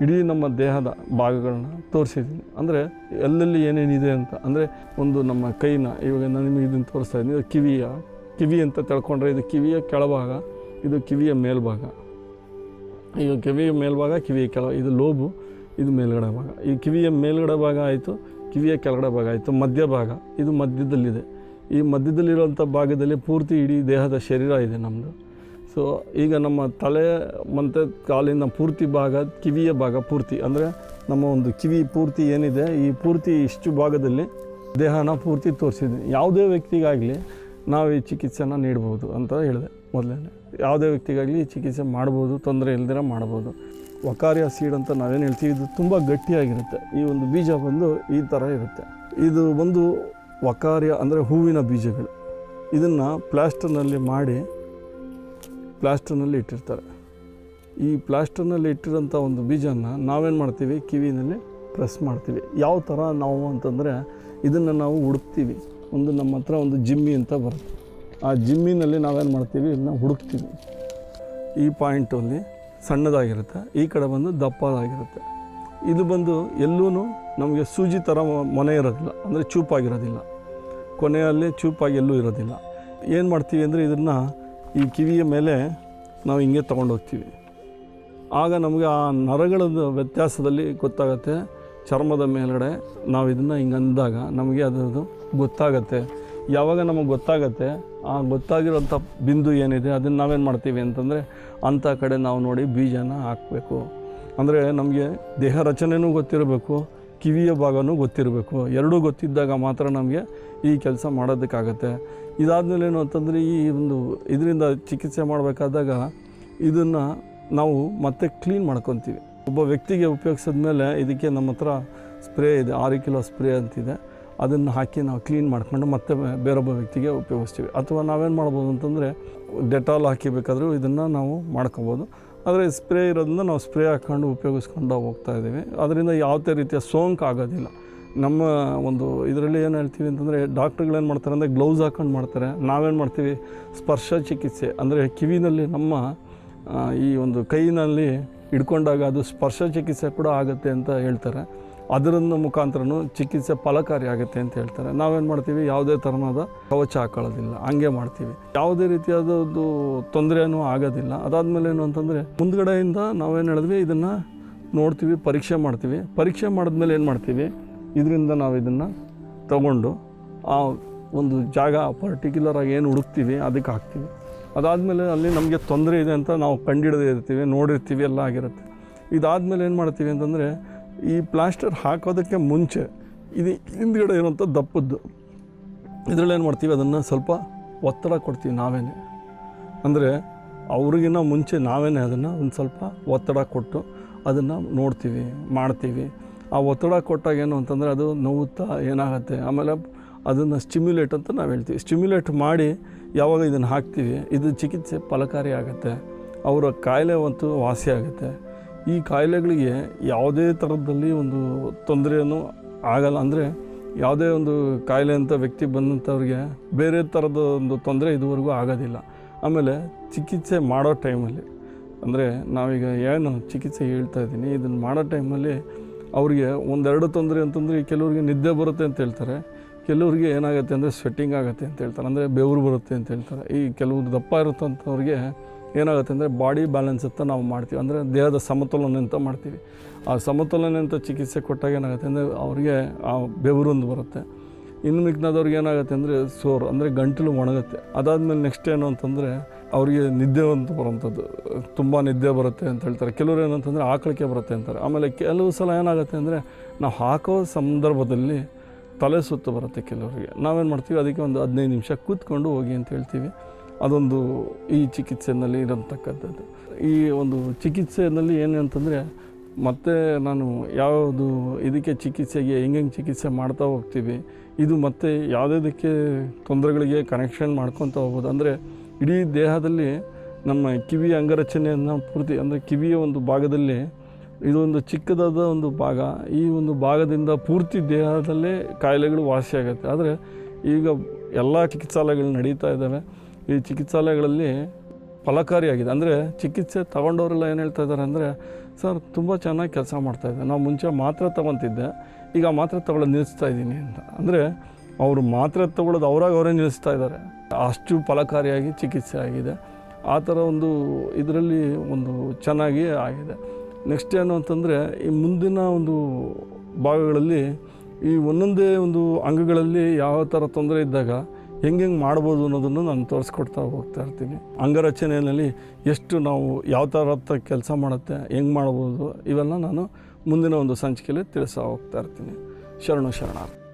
ಇಡೀ ನಮ್ಮ ದೇಹದ ಭಾಗಗಳನ್ನ ತೋರಿಸಿದ್ದೀನಿ. ಅಂದರೆ ಎಲ್ಲೆಲ್ಲಿ ಏನೇನಿದೆ ಅಂತ, ಅಂದರೆ ಒಂದು ನಮ್ಮ ಕೈನ, ಇವಾಗ ನಾನು ನಿಮಗೆ ಇದನ್ನು ತೋರಿಸ್ತಾ ಇದ್ದೀನಿ. ಇದು ಕಿವಿಯ, ಕಿವಿ ಅಂತ ತಿಳ್ಕೊಂಡ್ರೆ ಇದು ಕಿವಿಯ ಕೆಳಭಾಗ, ಇದು ಕಿವಿಯ ಮೇಲ್ಭಾಗ. ಈಗ ಕಿವಿಯ ಮೇಲ್ಭಾಗ, ಕಿವಿಯ ಕೆಳ, ಇದು ಲೋಬು, ಇದು ಮೇಲ್ಗಡೆ ಭಾಗ. ಈ ಕಿವಿಯ ಮೇಲ್ಗಡೆ ಭಾಗ ಆಯಿತು, ಕಿವಿಯ ಕೆಳಗಡೆ ಭಾಗ ಆಯಿತು ಮಧ್ಯಭಾಗ ಇದು ಮಧ್ಯದಲ್ಲಿದೆ. ಈ ಮಧ್ಯದಲ್ಲಿರುವಂಥ ಭಾಗದಲ್ಲಿ ಪೂರ್ತಿ ಇಡೀ ದೇಹದ ಶರೀರ ಇದೆ ನಮ್ಮದು ಸೊ, ಈಗ ನಮ್ಮ ತಲೆ ಮತ್ತು ಕಾಲಿನ ಪೂರ್ತಿ ಭಾಗ, ಕಿವಿಯ ಭಾಗ ಪೂರ್ತಿ, ಅಂದರೆ ನಮ್ಮ ಒಂದು ಕಿವಿ ಪೂರ್ತಿ ಏನಿದೆ, ಈ ಪೂರ್ತಿ ಇಷ್ಟು ಭಾಗದಲ್ಲಿ ದೇಹನ ಪೂರ್ತಿ ತೋರಿಸಿದ್ವಿ ಯಾವುದೇ ವ್ಯಕ್ತಿಗಾಗಲಿ ನಾವು ಈ ಚಿಕಿತ್ಸೆನ ನೀಡ್ಬೋದು ಅಂತ ಹೇಳಿದೆ ಮೊದಲೇ ಯಾವುದೇ ವ್ಯಕ್ತಿಗಾಗಲಿ ಈ ಚಿಕಿತ್ಸೆ ಮಾಡ್ಬೋದು, ತೊಂದರೆ ಇಲ್ದಿರ ಮಾಡ್ಬೋದು. ವಕಾರಿಯ ಸೀಡ್ ಅಂತ ನಾವೇನು ಹೇಳ್ತೀವಿ, ಇದು ತುಂಬ ಗಟ್ಟಿಯಾಗಿರುತ್ತೆ. ಈ ಒಂದು ಬೀಜ ಬಂದು ಈ ಥರ ಇರುತ್ತೆ. ಇದು ಬಂದು ವಕಾರ್ಯ ಅಂದರೆ ಹೂವಿನ ಬೀಜಗಳು. ಇದನ್ನು ಪ್ಲಾಸ್ಟರ್ನಲ್ಲಿ ಮಾಡಿ ಪ್ಲಾಸ್ಟರ್ನಲ್ಲಿ ಇಟ್ಟಿರ್ತಾರೆ. ಈ ಪ್ಲಾಸ್ಟರ್ನಲ್ಲಿ ಇಟ್ಟಿರೋಂಥ ಒಂದು ಬೀಜನ ನಾವೇನು ಮಾಡ್ತೀವಿ? ಕಿವಿನಲ್ಲಿ ಪ್ರೆಸ್ ಮಾಡ್ತೀವಿ. ಯಾವ ಥರ ನಾವು ಅಂತಂದರೆ ಇದನ್ನು ನಾವು ಹುಡುಕ್ತೀವಿ. ಒಂದು ನಮ್ಮ ಹತ್ರ ಒಂದು ಜಿಮ್ಮಿ ಅಂತ ಬರುತ್ತೆ. ಆ ಜಿಮ್ಮಿನಲ್ಲಿ ನಾವೇನು ಮಾಡ್ತೀವಿ? ಇದನ್ನ ಹುಡುಕ್ತೀವಿ. ಈ ಪಾಯಿಂಟಲ್ಲಿ ಸಣ್ಣದಾಗಿರುತ್ತೆ, ಈ ಕಡೆ ಬಂದು ದಪ್ಪದಾಗಿರುತ್ತೆ. ಇದು ಬಂದು ಎಲ್ಲೂ ನಮಗೆ ಸೂಜಿ ಥರ ಮೊನೆ ಇರೋದಿಲ್ಲ. ಅಂದರೆ ಚೂಪಾಗಿರೋದಿಲ್ಲ. ಕೊನೆಯಲ್ಲಿ ಚೂಪಾಗಿ ಎಲ್ಲೂ ಇರೋದಿಲ್ಲ. ಏನು ಮಾಡ್ತೀವಿ ಅಂದರೆ ಇದನ್ನು ಈ ಕಿವಿಯ ಮೇಲೆ ನಾವು ಹಿಂಗೆ ತೊಗೊಂಡೋಗ್ತೀವಿ ಆಗ ನಮಗೆ ಆ ನರಗಳದ್ದು ವ್ಯತ್ಯಾಸದಲ್ಲಿ ಗೊತ್ತಾಗತ್ತೆ. ಚರ್ಮದ ಮೇಲ್ಗಡೆ ನಾವು ಇದನ್ನು ಹಿಂಗೆ ಅಂದಾಗ ನಮಗೆ ಅದರದ್ದು ಗೊತ್ತಾಗತ್ತೆ. ಯಾವಾಗ ನಮಗೆ ಗೊತ್ತಾಗತ್ತೆ, ಆ ಗೊತ್ತಾಗಿರೋಂಥ ಬಿಂದು ಏನಿದೆ ಅದನ್ನು ನಾವೇನು ಮಾಡ್ತೀವಿ ಅಂತಂದರೆ ಅಂಥ ಕಡೆ ನಾವು ನೋಡಿ ಬೀಜನ ಹಾಕಬೇಕು. ಅಂದರೆ ನಮಗೆ ದೇಹ ರಚನೆಯೂ ಗೊತ್ತಿರಬೇಕು, ಕಿವಿಯ ಭಾಗವೂ ಗೊತ್ತಿರಬೇಕು. ಎರಡೂ ಗೊತ್ತಿದ್ದಾಗ ಮಾತ್ರ ನಮಗೆ ಈ ಕೆಲಸ ಮಾಡೋದಕ್ಕಾಗತ್ತೆ. ಇದಾದಮೇಲೆ ಏನು ಅಂತಂದರೆ ಈ ಒಂದು ಇದರಿಂದ ಚಿಕಿತ್ಸೆ ಮಾಡಬೇಕಾದಾಗ ಇದನ್ನು ನಾವು ಮತ್ತೆ ಕ್ಲೀನ್ ಮಾಡ್ಕೊತೀವಿ. ಒಬ್ಬ ವ್ಯಕ್ತಿಗೆ ಉಪಯೋಗಿಸಿದ ಮೇಲೆ ಇದಕ್ಕೆ ನಮ್ಮ ಹತ್ರ ಸ್ಪ್ರೇ ಇದೆ, ಆರು ಕಿಲೋ ಸ್ಪ್ರೇ ಅಂತಿದೆ. ಅದನ್ನು ಹಾಕಿ ನಾವು ಕ್ಲೀನ್ ಮಾಡ್ಕೊಂಡು ಮತ್ತೆ ಬೇರೊಬ್ಬ ವ್ಯಕ್ತಿಗೆ ಉಪಯೋಗಿಸ್ತೀವಿ. ಅಥವಾ ನಾವೇನು ಮಾಡ್ಬೋದು ಅಂತಂದರೆ ಡೆಟಾಲ್ ಹಾಕಿಬೇಕಾದ್ರೂ ಇದನ್ನು ನಾವು ಮಾಡ್ಕೊಬೋದು. ಆದರೆ ಸ್ಪ್ರೇ ಇರೋದ್ರಿಂದ ನಾವು ಸ್ಪ್ರೇ ಹಾಕ್ಕೊಂಡು ಉಪಯೋಗಿಸ್ಕೊಂಡು ಹೋಗ್ತಾ ಇದ್ದೀವಿ. ಅದರಿಂದ ಯಾವುದೇ ರೀತಿಯ ಸೋಂಕು ಆಗೋದಿಲ್ಲ. ನಮ್ಮ ಒಂದು ಇದರಲ್ಲಿ ಏನು ಹೇಳ್ತೀವಿ ಅಂತಂದರೆ ಡಾಕ್ಟ್ರುಗಳೇನು ಮಾಡ್ತಾರೆ ಅಂದರೆ ಗ್ಲೌಸ್ ಹಾಕೊಂಡು ಮಾಡ್ತಾರೆ. ನಾವೇನು ಮಾಡ್ತೀವಿ? ಸ್ಪರ್ಶ ಚಿಕಿತ್ಸೆ. ಅಂದರೆ ಕಿವಿನಲ್ಲಿ ನಮ್ಮ ಈ ಒಂದು ಕೈನಲ್ಲಿ ಹಿಡ್ಕೊಂಡಾಗ ಅದು ಸ್ಪರ್ಶ ಚಿಕಿತ್ಸೆ ಕೂಡ ಆಗುತ್ತೆ ಅಂತ ಹೇಳ್ತಾರೆ. ಅದರಿಂದ ಮುಖಾಂತರನೂ ಚಿಕಿತ್ಸೆ ಫಲಕಾರಿ ಆಗುತ್ತೆ ಅಂತ ಹೇಳ್ತಾರೆ. ನಾವೇನು ಮಾಡ್ತೀವಿ? ಯಾವುದೇ ಥರನಾದ ಕವಚ ಹಾಕೊಳ್ಳೋದಿಲ್ಲ. ಹಂಗೆ ಮಾಡ್ತೀವಿ. ಯಾವುದೇ ರೀತಿಯಾದ ಒಂದು ತೊಂದರೆನೂ ಆಗೋದಿಲ್ಲ. ಅದಾದಮೇಲೆ ಏನು ಅಂತಂದರೆ ಮುಂದ್ಗಡೆಯಿಂದ ನಾವೇನು ಹೇಳಿದ್ವಿ? ಇದನ್ನು ನೋಡ್ತೀವಿ, ಪರೀಕ್ಷೆ ಮಾಡ್ತೀವಿ. ಪರೀಕ್ಷೆ ಮಾಡಿದ್ಮೇಲೆ ಏನು ಮಾಡ್ತೀವಿ? ಇದರಿಂದ ನಾವು ಇದನ್ನು ತಗೊಂಡು ಆ ಒಂದು ಜಾಗ ಪರ್ಟಿಕ್ಯುಲರ್ ಆಗಿ ಏನು ಹುಡುಕ್ತೀವಿ ಅದಕ್ಕೆ ಹಾಕ್ತೀವಿ. ಅದಾದಮೇಲೆ ಅಲ್ಲಿ ನಮಗೆ ತೊಂದರೆ ಇದೆ ಅಂತ ನಾವು ಕಂಡಿಡದೇ ಇರ್ತೀವಿ, ನೋಡಿರ್ತೀವಿ, ಎಲ್ಲ ಆಗಿರುತ್ತೆ. ಇದಾದಮೇಲೆ ಏನು ಮಾಡ್ತೀವಿ ಅಂತಂದರೆ ಈ ಪ್ಲಾಸ್ಟರ್ ಹಾಕೋದಕ್ಕೆ ಮುಂಚೆ ಇದು ಹಿಂದ್ಗಡೆ ಇರುವಂಥ ದಪ್ಪದ್ದು. ಇದರಲ್ಲಿ ಏನು ಮಾಡ್ತೀವಿ, ಅದನ್ನು ಸ್ವಲ್ಪ ಒತ್ತಡ ಕೊಡ್ತೀವಿ ನಾವೇನೆ. ಅಂದರೆ ಅವ್ರಿಗಿನ್ನ ಮುಂಚೆ ನಾವೇ ಅದನ್ನು ಒಂದು ಸ್ವಲ್ಪ ಒತ್ತಡ ಕೊಟ್ಟು ಅದನ್ನು ನೋಡ್ತೀವಿ, ಮಾಡ್ತೀವಿ. ಆ ಒತ್ತಡ ಕೊಟ್ಟಾಗ ಏನು ಅಂತಂದರೆ ಅದು ನೋವುತ್ತಾ ಏನಾಗುತ್ತೆ? ಆಮೇಲೆ ಅದನ್ನು ಸ್ಟಿಮ್ಯುಲೇಟ್ ಅಂತ ನಾವು ಹೇಳ್ತೀವಿ. ಸ್ಟಿಮ್ಯುಲೇಟ್ ಮಾಡಿ ಯಾವಾಗ ಇದನ್ನು ಹಾಕ್ತೀವಿ? ಇದು ಚಿಕಿತ್ಸೆ ಫಲಕಾರಿ ಆಗುತ್ತೆ. ಅವರ ಕಾಯಿಲೆ ಅಂತೂ ವಾಸಿ ಆಗುತ್ತೆ. ಈ ಕಾಯಿಲೆಗಳಿಗೆ ಯಾವುದೇ ಥರದಲ್ಲಿ ಒಂದು ತೊಂದರೆಯೂ ಆಗಲ್ಲ. ಅಂದರೆ ಯಾವುದೇ ಒಂದು ಕಾಯಿಲೆ ಅಂತ ವ್ಯಕ್ತಿ ಬಂದಂಥವ್ರಿಗೆ ಬೇರೆ ಥರದ ಒಂದು ತೊಂದರೆ ಇದುವರೆಗೂ ಆಗೋದಿಲ್ಲ. ಆಮೇಲೆ ಚಿಕಿತ್ಸೆ ಮಾಡೋ ಟೈಮಲ್ಲಿ, ಅಂದರೆ ನಾವೀಗ ಏನು ಚಿಕಿತ್ಸೆ ಹೇಳ್ತಾ ಇದ್ದೀನಿ, ಇದನ್ನು ಮಾಡೋ ಟೈಮಲ್ಲಿ ಅವ್ರಿಗೆ ಒಂದೆರಡು ತೊಂದರೆ ಅಂತಂದರೆ ಕೆಲವ್ರಿಗೆ ನಿದ್ದೆ ಬರುತ್ತೆ ಅಂತ ಹೇಳ್ತಾರೆ. ಕೆಲವ್ರಿಗೆ ಏನಾಗುತ್ತೆ ಅಂದರೆ ಸ್ವೆಟ್ಟಿಂಗ್ ಆಗುತ್ತೆ ಅಂತ ಹೇಳ್ತಾರೆ. ಅಂದರೆ ಬೆವರು ಬರುತ್ತೆ ಅಂತ ಹೇಳ್ತಾರೆ. ಈ ಕೆಲವು ದಪ್ಪ ಇರುತ್ತಂಥವ್ರಿಗೆ ಏನಾಗುತ್ತೆ ಅಂದರೆ ಬಾಡಿ ಬ್ಯಾಲೆನ್ಸ್ ಅಂತ ನಾವು ಮಾಡ್ತೀವಿ. ಅಂದರೆ ದೇಹದ ಸಮತೋಲನ ಅಂತ ಮಾಡ್ತೀವಿ. ಆ ಸಮತೋಲನ ಅಂತ ಚಿಕಿತ್ಸೆ ಕೊಟ್ಟಾಗ ಏನಾಗುತ್ತೆ ಅಂದರೆ ಅವರಿಗೆ ಆ ಬೆವರೊಂದು ಬರುತ್ತೆ. ಇನ್ನು ಮಿಕ್ಕಿನದವ್ರಿಗೆ ಏನಾಗುತ್ತೆ ಅಂದರೆ ಸೋರ್, ಅಂದರೆ ಗಂಟಲು ಒಣಗುತ್ತೆ. ಅದಾದಮೇಲೆ ನೆಕ್ಸ್ಟ್ ಏನು ಅಂತಂದರೆ ಅವರಿಗೆ ನಿದ್ದೆ ಅಂತ ಬರುವಂಥದ್ದು. ತುಂಬ ನಿದ್ದೆ ಬರುತ್ತೆ ಅಂತ ಹೇಳ್ತಾರೆ. ಕೆಲವರು ಏನಂತಂದರೆ ಆಕಳಿಕೆ ಬರುತ್ತೆ ಅಂತಾರೆ. ಆಮೇಲೆ ಕೆಲವು ಸಲ ಏನಾಗುತ್ತೆ ಅಂದರೆ ನಾವು ಹಾಕೋ ಸಂದರ್ಭದಲ್ಲಿ ತಲೆ ಸುತ್ತು ಬರುತ್ತೆ ಕೆಲವರಿಗೆ. ನಾವೇನು ಮಾಡ್ತೀವಿ? ಅದಕ್ಕೆ ಒಂದು ಹದಿನೈದು ನಿಮಿಷ ಕೂತ್ಕೊಂಡು ಹೋಗಿ ಅಂತ ಹೇಳ್ತೀವಿ. ಅದೊಂದು ಈ ಚಿಕಿತ್ಸೆಯಲ್ಲಿ ಇರತಕ್ಕಂಥದ್ದು. ಈ ಒಂದು ಚಿಕಿತ್ಸೆಯಲ್ಲಿ ಏನು ಅಂತಂದರೆ ಮತ್ತೆ ನಾನು ಯಾವುದು ಇದಕ್ಕೆ ಚಿಕಿತ್ಸೆಗೆ ಹೆಂಗೆ ಚಿಕಿತ್ಸೆ ಮಾಡ್ತಾ ಹೋಗ್ತೀವಿ? ಇದು ಮತ್ತೆ ಯಾವುದಕ್ಕೆ ತೊಂದರೆಗಳಿಗೆ ಕನೆಕ್ಷನ್ ಮಾಡ್ಕೊತ ಹೋಗ್ಬೋದು ಅಂದರೆ ಇಡೀ ದೇಹದಲ್ಲಿ ನಮ್ಮ ಕಿವಿಯ ಅಂಗರಚನೆಯನ್ನು ಪೂರ್ತಿ, ಅಂದರೆ ಕಿವಿಯ ಒಂದು ಭಾಗದಲ್ಲಿ ಇದೊಂದು ಚಿಕ್ಕದಾದ ಒಂದು ಭಾಗ. ಈ ಒಂದು ಭಾಗದಿಂದ ಪೂರ್ತಿ ದೇಹದಲ್ಲೇ ಕಾಯಿಲೆಗಳು ವಾಸಿಯಾಗುತ್ತೆ ಆದರೆ ಈಗ ಎಲ್ಲ ಚಿಕಿತ್ಸಾಲಯಗಳು ನಡೀತಾ ಇದ್ದಾವೆ. ಈ ಚಿಕಿತ್ಸಾಲಯಗಳಲ್ಲಿ ಫಲಕಾರಿಯಾಗಿದೆ. ಅಂದರೆ ಚಿಕಿತ್ಸೆ ತಗೊಂಡವರೆಲ್ಲ ಏನು ಹೇಳ್ತಾ ಇದ್ದಾರೆ ಅಂದರೆ, ಸರ್, ತುಂಬ ಚೆನ್ನಾಗಿ ಕೆಲಸ ಮಾಡ್ತಾಯಿದ್ದೆ ನಾವು ಮುಂಚೆ ಮಾತ್ರೆ ತೊಗೊತಿದ್ದೆ. ಈಗ ಮಾತ್ರೆ ತಗೊಳ್ಳೋದು ನಿಲ್ಲಿಸ್ತಾ ಇದ್ದೀನಿ ಅಂತ. ಅಂದರೆ ಅವರು ಮಾತ್ರೆ ತಗೊಳ್ಳೋದು ಅವರಾಗ ಅವರೇ ನಿಲ್ಲಿಸ್ತಾ ಇದ್ದಾರೆ. ಅಷ್ಟು ಫಲಕಾರಿಯಾಗಿ ಚಿಕಿತ್ಸೆ ಆಗಿದೆ ಆ ಥರ ಒಂದು ಇದರಲ್ಲಿ ಒಂದು ಚೆನ್ನಾಗಿ ಆಗಿದೆ. ನೆಕ್ಸ್ಟ್ ಏನು ಅಂತಂದರೆ, ಈ ಮುಂದಿನ ಒಂದು ಭಾಗಗಳಲ್ಲಿ ಈ ಒಂದೊಂದೇ ಒಂದು ಅಂಗಗಳಲ್ಲಿ ಯಾವ ಥರ ತೊಂದರೆ ಇದ್ದಾಗ ಹೆಂಗೆ ಹೆಂಗೆ ಮಾಡ್ಬೋದು ಅನ್ನೋದನ್ನು ನಾನು ತೋರಿಸ್ಕೊಡ್ತಾ ಹೋಗ್ತಾ ಇರ್ತೀನಿ. ಅಂಗರಚನೆಯಲ್ಲಿ ಎಷ್ಟು ನಾವು ಯಾವ ಥರ ಕೆಲಸ ಮಾಡುತ್ತೆ, ಹೆಂಗೆ ಮಾಡ್ಬೋದು ಇವೆಲ್ಲ ನಾನು ಮುಂದಿನ ಒಂದು ಸಂಚಿಕೆಯಲ್ಲಿ ತಿಳಿಸ್ತಾ ಹೋಗ್ತಾ ಇರ್ತೀನಿ. ಶರಣು ಶರಣಾರ್ಥಿ.